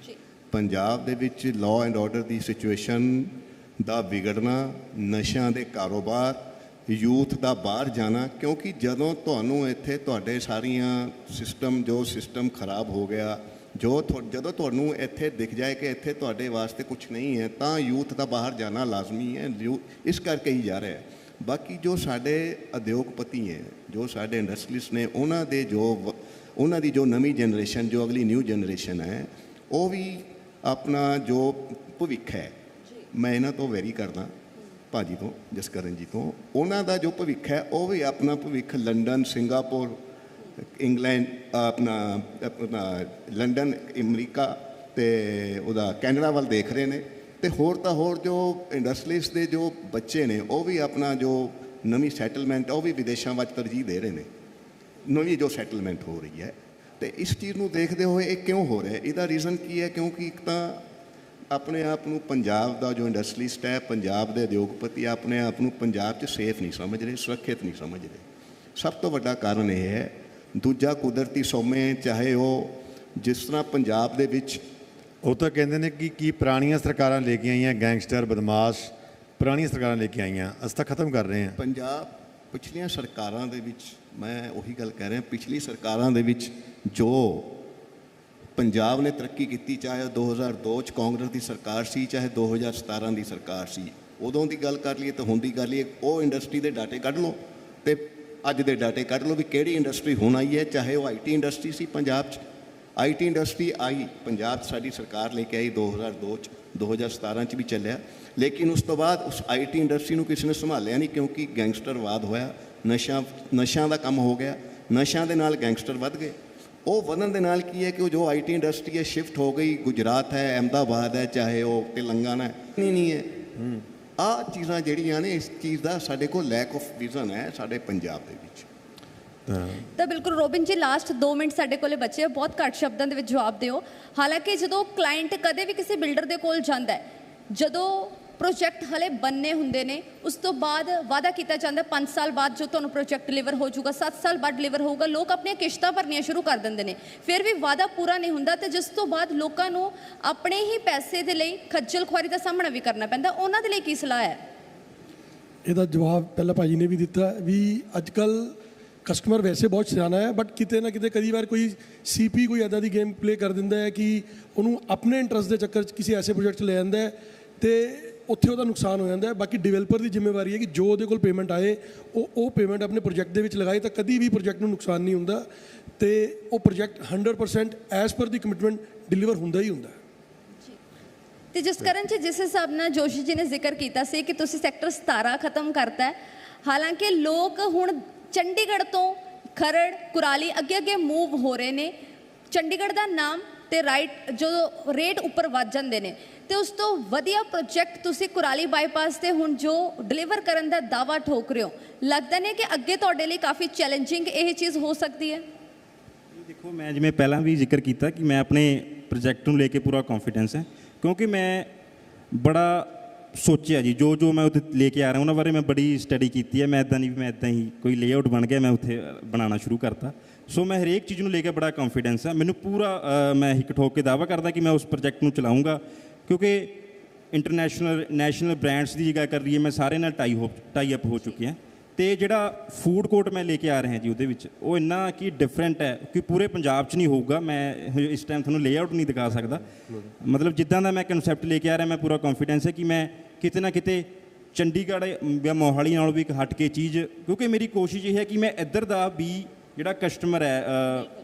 ਪੰਜਾਬ ਦੇ ਵਿੱਚ ਲਾਅ ਐਂਡ ਆਰਡਰ ਦੀ ਸਿਚੁਏਸ਼ਨ ਦਾ ਵਿਗੜਨਾ, ਨਸ਼ਿਆਂ ਦੇ ਕਾਰੋਬਾਰ, ਯੂਥ ਦਾ ਬਾਹਰ ਜਾਣਾ, ਕਿਉਂਕਿ ਜਦੋਂ ਤੁਹਾਨੂੰ ਇੱਥੇ ਤੁਹਾਡੇ ਸਾਰੀਆਂ ਸਿਸਟਮ, ਜੋ ਸਿਸਟਮ ਖਰਾਬ ਹੋ ਗਿਆ, ਜੋ ਤੁਹਾ- ਜਦੋਂ ਤੁਹਾਨੂੰ ਇੱਥੇ ਦਿਖ ਜਾਏ ਕਿ ਇੱਥੇ ਤੁਹਾਡੇ ਵਾਸਤੇ ਕੁਝ ਨਹੀਂ ਹੈ, ਤਾਂ ਯੂਥ ਦਾ ਬਾਹਰ ਜਾਣਾ ਲਾਜ਼ਮੀ ਹੈ ਯੂ- ਇਸ ਕਰਕੇ ਹੀ ਜਾ ਰਿਹਾ ਹੈ। ਬਾਕੀ ਜੋ ਸਾਡੇ ਉਦਯੋਗਪਤੀ ਹੈ, ਜੋ ਸਾਡੇ ਇੰਡਸਟਰੀਸ ਨੇ, ਉਹਨਾਂ ਦੇ ਜੋ ਉਹਨਾਂ ਦੀ ਜੋ ਨਵੀਂ ਜਨਰੇਸ਼ਨ, ਜੋ ਅਗਲੀ ਨਿਊ ਜਨਰੇਸ਼ਨ ਹੈ, ਉਹ ਵੀ ਆਪਣਾ ਜੋ ਭਵਿੱਖ ਹੈ ਮੈਂ ਇਹਨਾਂ ਤੋਂ ਵੈਰੀ ਕਰਦਾ, ਭਾਜੀ ਤੋਂ ਜਸਕਰਨ ਜੀ ਤੋਂ। ਉਹਨਾਂ ਦਾ ਜੋ ਭਵਿੱਖ ਹੈ, ਉਹ ਵੀ ਆਪਣਾ ਭਵਿੱਖ ਲੰਡਨ, ਸਿੰਗਾਪੁਰ, ਇੰਗਲੈਂਡ, ਆਪਣਾ ਆਪਣਾ ਲੰਡਨ, ਅਮਰੀਕਾ ਤੇ ਉਹਦਾ ਕੈਨੇਡਾ ਵੱਲ ਦੇਖ ਰਹੇ ਨੇ। ਤੇ ਹੋਰ ਤਾਂ ਹੋਰ ਜੋ ਇੰਡਸਟਰੀਜ਼ ਦੇ ਜੋ ਬੱਚੇ ਨੇ, ਉਹ ਵੀ ਆਪਣਾ ਜੋ ਨਵੀਂ ਸੈਟਲਮੈਂਟ ਉਹ ਵੀ ਵਿਦੇਸ਼ਾਂ ਵੱਲ ਤਰਜੀਹ ਦੇ ਰਹੇ ਨੇ। ਨਵੀਂ ਜੋ ਸੈਟਲਮੈਂਟ ਹੋ ਰਹੀ ਹੈ। ਤੇ ਇਸ ਚੀਜ਼ ਨੂੰ ਦੇਖਦੇ ਹੋਏ ਇਹ ਕਿਉਂ ਹੋ ਰਿਹਾ ਇਹਦਾ ਰੀਜ਼ਨ ਕੀ ਹੈ? ਕਿਉਂਕਿ ਇੱਕ ਤਾਂ ਆਪਣੇ ਆਪ ਨੂੰ ਪੰਜਾਬ ਦਾ ਜੋ ਇੰਡਸਟਰੀਸਟ ਹੈ ਪੰਜਾਬ ਦੇ ਉਦਯੋਗਪਤੀ ਆਪਣੇ ਆਪ ਨੂੰ ਪੰਜਾਬ 'ਚ ਸੇਫ ਨਹੀਂ ਸਮਝ ਰਹੇ ਸੁਰੱਖਿਅਤ ਨਹੀਂ ਸਮਝ ਰਹੇ। ਸਭ ਤੋਂ ਵੱਡਾ ਕਾਰਨ ਇਹ ਹੈ ਦੂਜਾ ਕੁਦਰਤੀ ਸੋਮੇ ਚਾਹੇ ਉਹ ਜਿਸ ਤਰ੍ਹਾਂ ਪੰਜਾਬ ਦੇ ਵਿੱਚ ਉਹ ਤਾਂ ਕਹਿੰਦੇ ਨੇ ਕਿ ਕੀ ਪੁਰਾਣੀਆਂ ਸਰਕਾਰਾਂ ਲੈ ਕੇ ਆਈਆਂ ਗੈਂਗਸਟਰ ਬਦਮਾਸ਼ ਪੁਰਾਣੀਆਂ ਸਰਕਾਰਾਂ ਲੈ ਕੇ ਆਈਆਂ ਅਸੀਂ ਤਾਂ ਖਤਮ ਕਰ ਰਹੇ ਹਾਂ। ਪੰਜਾਬ ਪਿਛਲੀਆਂ ਸਰਕਾਰਾਂ ਦੇ ਵਿੱਚ ਮੈਂ ਉਹੀ ਗੱਲ ਕਹਿ ਰਿਹਾ ਪਿਛਲੀ ਸਰਕਾਰਾਂ ਦੇ ਵਿੱਚ ਜੋ ਪੰਜਾਬ ਨੇ ਤਰੱਕੀ ਕੀਤੀ, ਚਾਹੇ ਉਹ 2002 ਚ ਕਾਂਗਰਸ ਦੀ ਸਰਕਾਰ ਸੀ, ਚਾਹੇ 2017 ਦੀ ਸਰਕਾਰ ਸੀ। ਉਦੋਂ ਦੀ ਗੱਲ ਕਰ ਲਈਏ ਤਾਂ ਹੁਣ ਦੀ ਗੱਲ ਲਈਏ ਉਹ ਇੰਡਸਟਰੀ ਦੇ ਡਾਟੇ ਕੱਢ ਲਓ ਤੇ ਅੱਜ ਦੇ ਡਾਟੇ ਕੱਢ ਲਓ ਵੀ ਕਿਹੜੀ ਇੰਡਸਟਰੀ ਹੁਣ ਆਈ ਹੈ, ਚਾਹੇ ਉਹ ਆਈਟੀ ਇੰਡਸਟਰੀ ਸੀ ਪੰਜਾਬ 'ਚ। ਆਈਟੀ ਇੰਡਸਟਰੀ ਆਈ, ਪੰਜਾਬ 'ਚ ਸਾਡੀ ਸਰਕਾਰ ਲੈ ਕੇ ਆਈ 2002 ਚ 2017 ਚ ਵੀ ਚੱਲਿਆ। ਲੇਕਿਨ ਉਸ ਤੋਂ ਬਾਅਦ ਉਸ ਆਈਟੀ ਇੰਡਸਟਰੀ ਨੂੰ ਕਿਸੇ ਨੇ ਸੰਭਾਲਿਆ ਨਹੀਂ, ਕਿਉਂਕਿ ਗੈਂਗਸਟਰਵਾਦ ਹੋਇਆ, ਨਸ਼ਾ, ਨਸ਼ਿਆਂ ਦਾ ਕੰਮ ਹੋ ਗਿਆ, ਨਸ਼ਿਆਂ ਦੇ ਨਾਲ ਗੈਂਗਸਟਰ ਵੱਧ ਗਏ। ਉਹ ਵਧਣ ਦੇ ਨਾਲ ਕੀ ਹੈ ਕਿ ਉਹ ਜੋ ਆਈਟੀ ਇੰਡਸਟਰੀ ਹੈ ਸ਼ਿਫਟ ਹੋ ਗਈ ਗੁਜਰਾਤ ਹੈ ਅਹਿਮਦਾਬਾਦ ਹੈ ਚਾਹੇ ਉਹ ਤੇਲੰਗਾਨਾ ਹੈ ਨਹੀਂ ਨਹੀਂ ਹੈ। ਆ ਚੀਜ਼ਾਂ ਜਿਹੜੀਆਂ ਨੇ ਇਸ ਚੀਜ਼ ਦਾ ਸਾਡੇ ਕੋਲ ਲੈਕ ਆਫ ਵਿਜ਼ਨ ਹੈ ਸਾਡੇ ਪੰਜਾਬ ਦੇ ਵਿੱਚ। ਤਾਂ ਤਾਂ ਬਿਲਕੁਲ ਰੋਬਿਨ ਜੀ ਲਾਸਟ 2 ਮਿੰਟ ਸਾਡੇ ਕੋਲੇ ਬਚੇ ਆ। ਬਹੁਤ ਘੱਟ ਸ਼ਬਦਾਂ ਦੇ ਵਿੱਚ ਜਵਾਬ ਦਿਓ। ਹਾਲਾਂਕਿ ਜਦੋਂ ਕਲਾਇੰਟ ਕਦੇ ਵੀ ਕਿਸੇ ਬਿਲਡਰ ਦੇ ਕੋਲ ਜਾਂਦਾ ਹੈ ਜਦੋਂ ਪ੍ਰੋਜੈਕਟ ਹਲੇ ਬੰਨੇ ਹੁੰਦੇ ਨੇ। ਉਸ ਤੋਂ ਬਾਅਦ ਵਾਅਦਾ ਕੀਤਾ ਜਾਂਦਾ 5 ਸਾਲ ਬਾਅਦ ਜੋ ਤੁਹਾਨੂੰ ਪ੍ਰੋਜੈਕਟ ਡਿਲੀਵਰ ਹੋ ਜਾਊਗਾ। 7 ਸਾਲ ਬਾਅਦ ਡਿਲੀਵਰ ਹੋਊਗਾ। ਲੋਕ ਆਪਣੀਆਂ ਕਿਸ਼ਤਾਂ ਭਰਨੀਆਂ ਸ਼ੁਰੂ ਕਰ ਦਿੰਦੇ ਨੇ। ਫਿਰ ਵੀ ਵਾਅਦਾ ਪੂਰਾ ਨਹੀਂ ਹੁੰਦਾ ਤੇ ਜਿਸ ਤੋਂ ਬਾਅਦ ਲੋਕਾਂ ਨੂੰ ਆਪਣੇ ਹੀ ਪੈਸੇ ਦੇ ਲਈ ਖੱਜਲ ਖੁਆਰੀ ਦਾ ਸਾਹਮਣਾ ਵੀ ਕਰਨਾ ਪੈਂਦਾ। ਉਹਨਾਂ ਦੇ ਲਈ ਕੀ ਸਲਾਹ ਹੈ? ਇਹਦਾ ਜਵਾਬ ਪਹਿਲਾਂ ਭਾਜੀ ਨੇ ਵੀ ਦਿੱਤਾ ਵੀ ਅੱਜ ਕੱਲ ਕਸਟਮਰ ਵੈਸੇ ਬਹੁਤ ਸਿਆਣਾ ਹੈ ਬਟ ਕਿਤੇ ਨਾ ਕਿਤੇ ਕਈ ਵਾਰ ਕੋਈ ਸੀਪੀ ਕੋਈ ਐਦਾਂ ਦੀ ਗੇਮ ਪਲੇ ਕਰ ਦਿੰਦਾ ਹੈ ਕਿ ਉਹਨੂੰ ਆਪਣੇ ਇੰਟਰਸਟ ਦੇ ਚੱਕਰ 'ਚ ਕਿਸੇ ਐਸੇ ਪ੍ਰੋਜੈਕਟ 'ਚ ਲੈ ਜਾਂਦਾ ਹੈ ਤੇ ਉੱਥੇ ਉਹਦਾ ਨੁਕਸਾਨ ਹੋ ਜਾਂਦਾ ਬਾਕੀ ਡਿਵੈਲਪਰ ਦੀ ਜ਼ਿੰਮੇਵਾਰੀ ਹੈ ਕਿ ਜੋ ਉਹਦੇ ਕੋਲ ਪੇਮੈਂਟ ਆਏ, ਉਹ ਉਹ ਪੇਮੈਂਟ ਆਪਣੇ ਪ੍ਰੋਜੈਕਟ ਦੇ ਵਿੱਚ ਲਗਾਏ ਤਾਂ ਕਦੀ ਵੀ ਪ੍ਰੋਜੈਕਟ ਨੂੰ ਨੁਕਸਾਨ ਨਹੀਂ ਹੁੰਦਾ ਤੇ ਉਹ ਪ੍ਰੋਜੈਕਟ 100% ਐਸ ਪਰ ਦੀ ਕਮਿਟਮੈਂਟ ਡਿਲੀਵਰ ਹੁੰਦਾ ਹੀ ਹੁੰਦਾ ਹੈ। ਤੇ ਜਿਸ ਕਰਨ ਚ ਜਿਸ ਹਿਸਾਬ ਨਾਲ ਜੋਸ਼ੀ ਜੀ ਨੇ ਜ਼ਿਕਰ ਕੀਤਾ ਸੀ ਕਿ ਤੁਸੀਂ ਸੈਕਟਰ 17 ਖਤਮ ਕਰਤਾ ਹੈ, ਹਾਲਾਂਕਿ ਲੋਕ ਹੁਣ ਚੰਡੀਗੜ੍ਹ ਤੋਂ ਖਰੜ, ਕੁਰਾਲੀ ਅੱਗੇ ਅੱਗੇ ਮੂਵ ਹੋ ਰਹੇ ਨੇ। ਚੰਡੀਗੜ੍ਹ ਦਾ ਨਾਮ ਤੇ ਰਾਈਟ ਜੋ ਰੇਟ ਉੱਪਰ ਵੱਧ ਜਾਂਦੇ ਨੇ, ਤੇ ਉਸ ਤੋਂ ਵਧੀਆ ਪ੍ਰੋਜੈਕਟ ਤੁਸੀਂ ਕੁਰਾਲੀ ਬਾਈਪਾਸ ਤੇ ਹੁਣ ਜੋ ਡਿਲੀਵਰ ਕਰਨ ਦਾ ਦਾਵਾ ਠੋਕ ਰਹੇ ਹੋ, ਲੱਗਦਾ ਨੇ ਕਿ ਅੱਗੇ ਤੁਹਾਡੇ ਲਈ ਕਾਫੀ ਚੈਲੰਜਿੰਗ ਇਹ ਚੀਜ਼ ਹੋ ਸਕਦੀ ਹੈ? ਦੇਖੋ, ਮੈਂ ਜਿਵੇਂ ਪਹਿਲਾਂ ਵੀ ਜ਼ਿਕਰ ਕੀਤਾ ਕਿ ਮੈਂ ਆਪਣੇ ਪ੍ਰੋਜੈਕਟ ਨੂੰ ਲੈ ਕੇ ਪੂਰਾ ਕੌਨਫੀਡੈਂਸ ਹੈ, ਕਿਉਂਕਿ ਮੈਂ ਬੜਾ ਸੋਚਿਆ ਜੀ, ਜੋ ਜੋ ਮੈਂ ਉੱਥੇ ਲੈ ਕੇ ਆ ਰਿਹਾ, ਉਹਨਾਂ ਬਾਰੇ ਮੈਂ ਬੜੀ ਸਟੱਡੀ ਕੀਤੀ ਹੈ, ਮੈਂ ਇਦਾਂ ਨਹੀਂ ਵੀ ਮੈਂ ਇਦਾਂ ਹੀ ਕੋਈ ਲੇਆਊਟ ਬਣ ਗਿਆ, ਮੈਂ ਉੱਥੇ ਬਣਾਉਣਾ ਸ਼ੁਰੂ ਕਰਤਾ। ਸੋ ਮੈਂ ਹਰੇਕ ਚੀਜ਼ ਨੂੰ ਲੈ ਕੇ ਬੜਾ ਕੌਨਫੀਡੈਂਸ ਆ ਮੈਨੂੰ ਪੂਰਾ ਮੈਂ ਇੱਕ ਠੋਕ ਕੇ ਦਾਅਵਾ ਕਰਦਾ ਕਿ ਮੈਂ ਉਸ ਪ੍ਰੋਜੈਕਟ ਨੂੰ ਚਲਾਉਂਗਾ ਕਿਉਂਕਿ ਇੰਟਰਨੈਸ਼ਨਲ ਨੈਸ਼ਨਲ ਬ੍ਰਾਂਡਸ ਦੀ ਗੱਲ ਕਰ ਰਹੀ ਹੈ ਮੈਂ ਸਾਰੇ ਨਾਲ ਟਾਈ ਹੋ ਟਾਈ ਅਪ ਹੋ ਚੁੱਕੇ ਹਾਂ। ਤੇ ਜਿਹੜਾ ਫੂਡ ਕੋਰਟ ਮੈਂ ਲੈ ਕੇ ਆ ਰਿਹਾ ਜੀ ਉਹਦੇ ਵਿੱਚ, ਉਹ ਇੰਨਾ ਕਿ ਡਿਫਰੈਂਟ ਹੈ ਕਿ ਪੂਰੇ ਪੰਜਾਬ 'ਚ ਨਹੀਂ ਹੋਊਗਾ। ਮੈਂ ਇਸ ਟਾਈਮ ਤੁਹਾਨੂੰ ਲੇਆਊਟ ਨਹੀਂ ਦਿਖਾ ਸਕਦਾ। ਮਤਲਬ ਜਿੱਦਾਂ ਦਾ ਮੈਂ ਕਨਸੈਪਟ ਲੈ ਕੇ ਆ ਰਿਹਾ, ਮੈਂ ਪੂਰਾ ਕੌਨਫੀਡੈਂਸ ਹੈ ਕਿ ਮੈਂ ਕਿਤੇ ਨਾ ਕਿਤੇ ਚੰਡੀਗੜ੍ਹ ਜਾਂ ਮੋਹਾਲੀ ਨਾਲੋਂ ਵੀ ਇੱਕ ਹਟ ਕੇ ਚੀਜ਼, ਕਿਉਂਕਿ ਮੇਰੀ ਕੋਸ਼ਿਸ਼ ਇਹ ਹੈ ਕਿ ਮੈਂ ਇੱਧਰ ਦਾ ਵੀ ਜਿਹੜਾ ਕਸਟਮਰ ਹੈ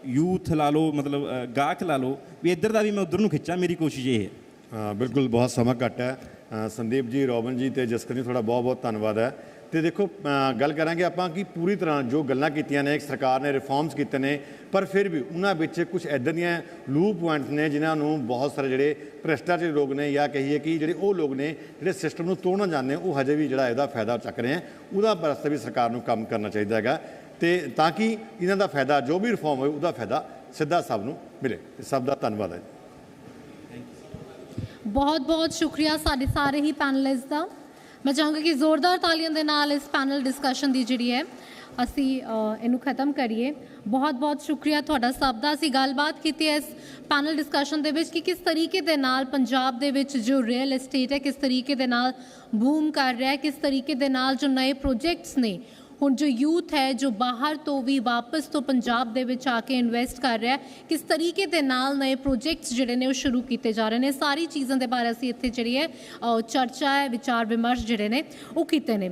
ਯੂਥ ਲਾ ਲਓ, ਮਤਲਬ ਗਾਹਕ ਲਾ ਲਓ, ਵੀ ਇੱਧਰ ਦਾ ਵੀ ਮੈਂ ਉਧਰ ਨੂੰ ਖਿੱਚਾਂ, ਮੇਰੀ ਕੋਸ਼ਿਸ਼ ਇਹ ਹੈ। ਹਾਂ, ਬਿਲਕੁਲ, ਬਹੁਤ ਸਮਾਂ ਘੱਟ ਹੈ। ਸੰਦੀਪ ਜੀ, ਰੋਬਨ ਜੀ ਤੇ ਜਸਕਰ ਜੀ, ਤੁਹਾਡਾ ਬਹੁਤ ਬਹੁਤ ਧੰਨਵਾਦ ਹੈ। ਤੇ ਦੇਖੋ ਗੱਲ ਕਰਾਂਗੇ ਆਪਾਂ ਕਿ ਪੂਰੀ ਤਰ੍ਹਾਂ ਜੋ ਗੱਲਾਂ ਕੀਤੀਆਂ ਨੇ, ਸਰਕਾਰ ਨੇ ਰਿਫਾਰਮਸ ਕੀਤੇ ਨੇ, ਪਰ ਫਿਰ ਵੀ ਉਹਨਾਂ ਵਿੱਚ ਕੁਝ ਐਦਾਂ ਦੀਆਂ ਲੂ ਪੁਆਇੰਟਸ ਨੇ ਜਿਨ੍ਹਾਂ ਨੂੰ ਬਹੁਤ ਸਾਰੇ ਜਿਹੜੇ ਭ੍ਰਿਸ਼ਟਾਚਾਰੀ ਲੋਕ ਨੇ ਜਾਂ ਕਹੀਏ ਕਿ ਜਿਹੜੇ ਉਹ ਲੋਕ ਨੇ, ਜਿਹੜੇ ਸਿਸਟਮ ਨੂੰ ਤੋੜਨਾ ਚਾਹੁੰਦੇ ਉਹ ਹਜੇ ਵੀ ਜਿਹੜਾ ਇਹਦਾ ਫਾਇਦਾ ਚੱਕ ਰਹੇ ਆ ਉਹਦਾ ਵਾਸਤੇ ਵੀ ਸਰਕਾਰ ਨੂੰ ਕੰਮ ਕਰਨਾ ਚਾਹੀਦਾ ਹੈਗਾ। ਤੇ ਤਾਂ ਕਿ ਇਹਨਾਂ ਦਾ ਫਾਇਦਾ, ਜੋ ਵੀ ਰਿਫਾਰਮ ਹੋਵੇ ਉਹਦਾ ਫਾਇਦਾ ਸਿੱਧਾ ਸਭ ਨੂੰ ਮਿਲੇ। ਸਭ ਦਾ ਧੰਨਵਾਦ ਹੈ ਬਹੁਤ ਬਹੁਤ ਸ਼ੁਕਰੀਆ ਸਾਡੇ ਸਾਰੇ ਹੀ ਪੈਨਲਿਸਟ ਦਾ। ਮੈਂ ਚਾਹਾਂਗਾ ਕਿ ਜ਼ੋਰਦਾਰ ਤਾਲੀਆਂ ਦੇ ਨਾਲ ਇਸ ਪੈਨਲ ਡਿਸਕਸ਼ਨ ਦੀ ਜਿਹੜੀ ਹੈ, ਅਸੀਂ ਇਹਨੂੰ ਖਤਮ ਕਰੀਏ। ਬਹੁਤ ਬਹੁਤ ਸ਼ੁਕਰੀਆ ਤੁਹਾਡਾ ਸਭ ਦਾ। ਅਸੀਂ ਗੱਲਬਾਤ ਕੀਤੀ ਹੈ ਇਸ ਪੈਨਲ ਡਿਸਕਸ਼ਨ ਦੇ ਵਿੱਚ ਕਿ ਕਿਸ ਤਰੀਕੇ ਦੇ ਨਾਲ ਪੰਜਾਬ ਦੇ ਵਿੱਚ ਜੋ ਰੀਅਲ ਏਸਟੇਟ ਹੈ, ਕਿਸ ਤਰੀਕੇ ਦੇ ਨਾਲ ਬੂਮ ਕਰ ਰਿਹਾ ਹੈ, ਕਿਸ ਤਰੀਕੇ ਦੇ ਨਾਲ ਜੋ ਨਵੇਂ ਪ੍ਰੋਜੈਕਟਸ ਨੇ ਹੁਣ ਜੋ ਯੂਥ ਹੈ ਜੋ ਬਾਹਰ ਤੋਂ ਵੀ ਵਾਪਸ ਤੋਂ ਪੰਜਾਬ ਦੇ ਵਿੱਚ ਆ ਕੇ ਇਨਵੈਸਟ ਕਰ ਰਿਹਾ ਕਿਸ ਤਰੀਕੇ ਦੇ ਨਾਲ ਨਵੇਂ ਪ੍ਰੋਜੈਕਟਸ ਜਿਹੜੇ ਨੇ ਉਹ ਸ਼ੁਰੂ ਕੀਤੇ ਜਾ ਰਹੇ ਨੇ? ਸਾਰੀ ਚੀਜ਼ਾਂ ਦੇ ਬਾਰੇ ਅਸੀਂ ਇੱਥੇ ਜਿਹੜੀ ਹੈ ਅ, ਚਰਚਾ ਹੈ ਵਿਚਾਰ ਵਿਮਰਸ਼ ਜਿਹੜੇ ਨੇ ਉਹ ਕੀਤੇ ਨੇ।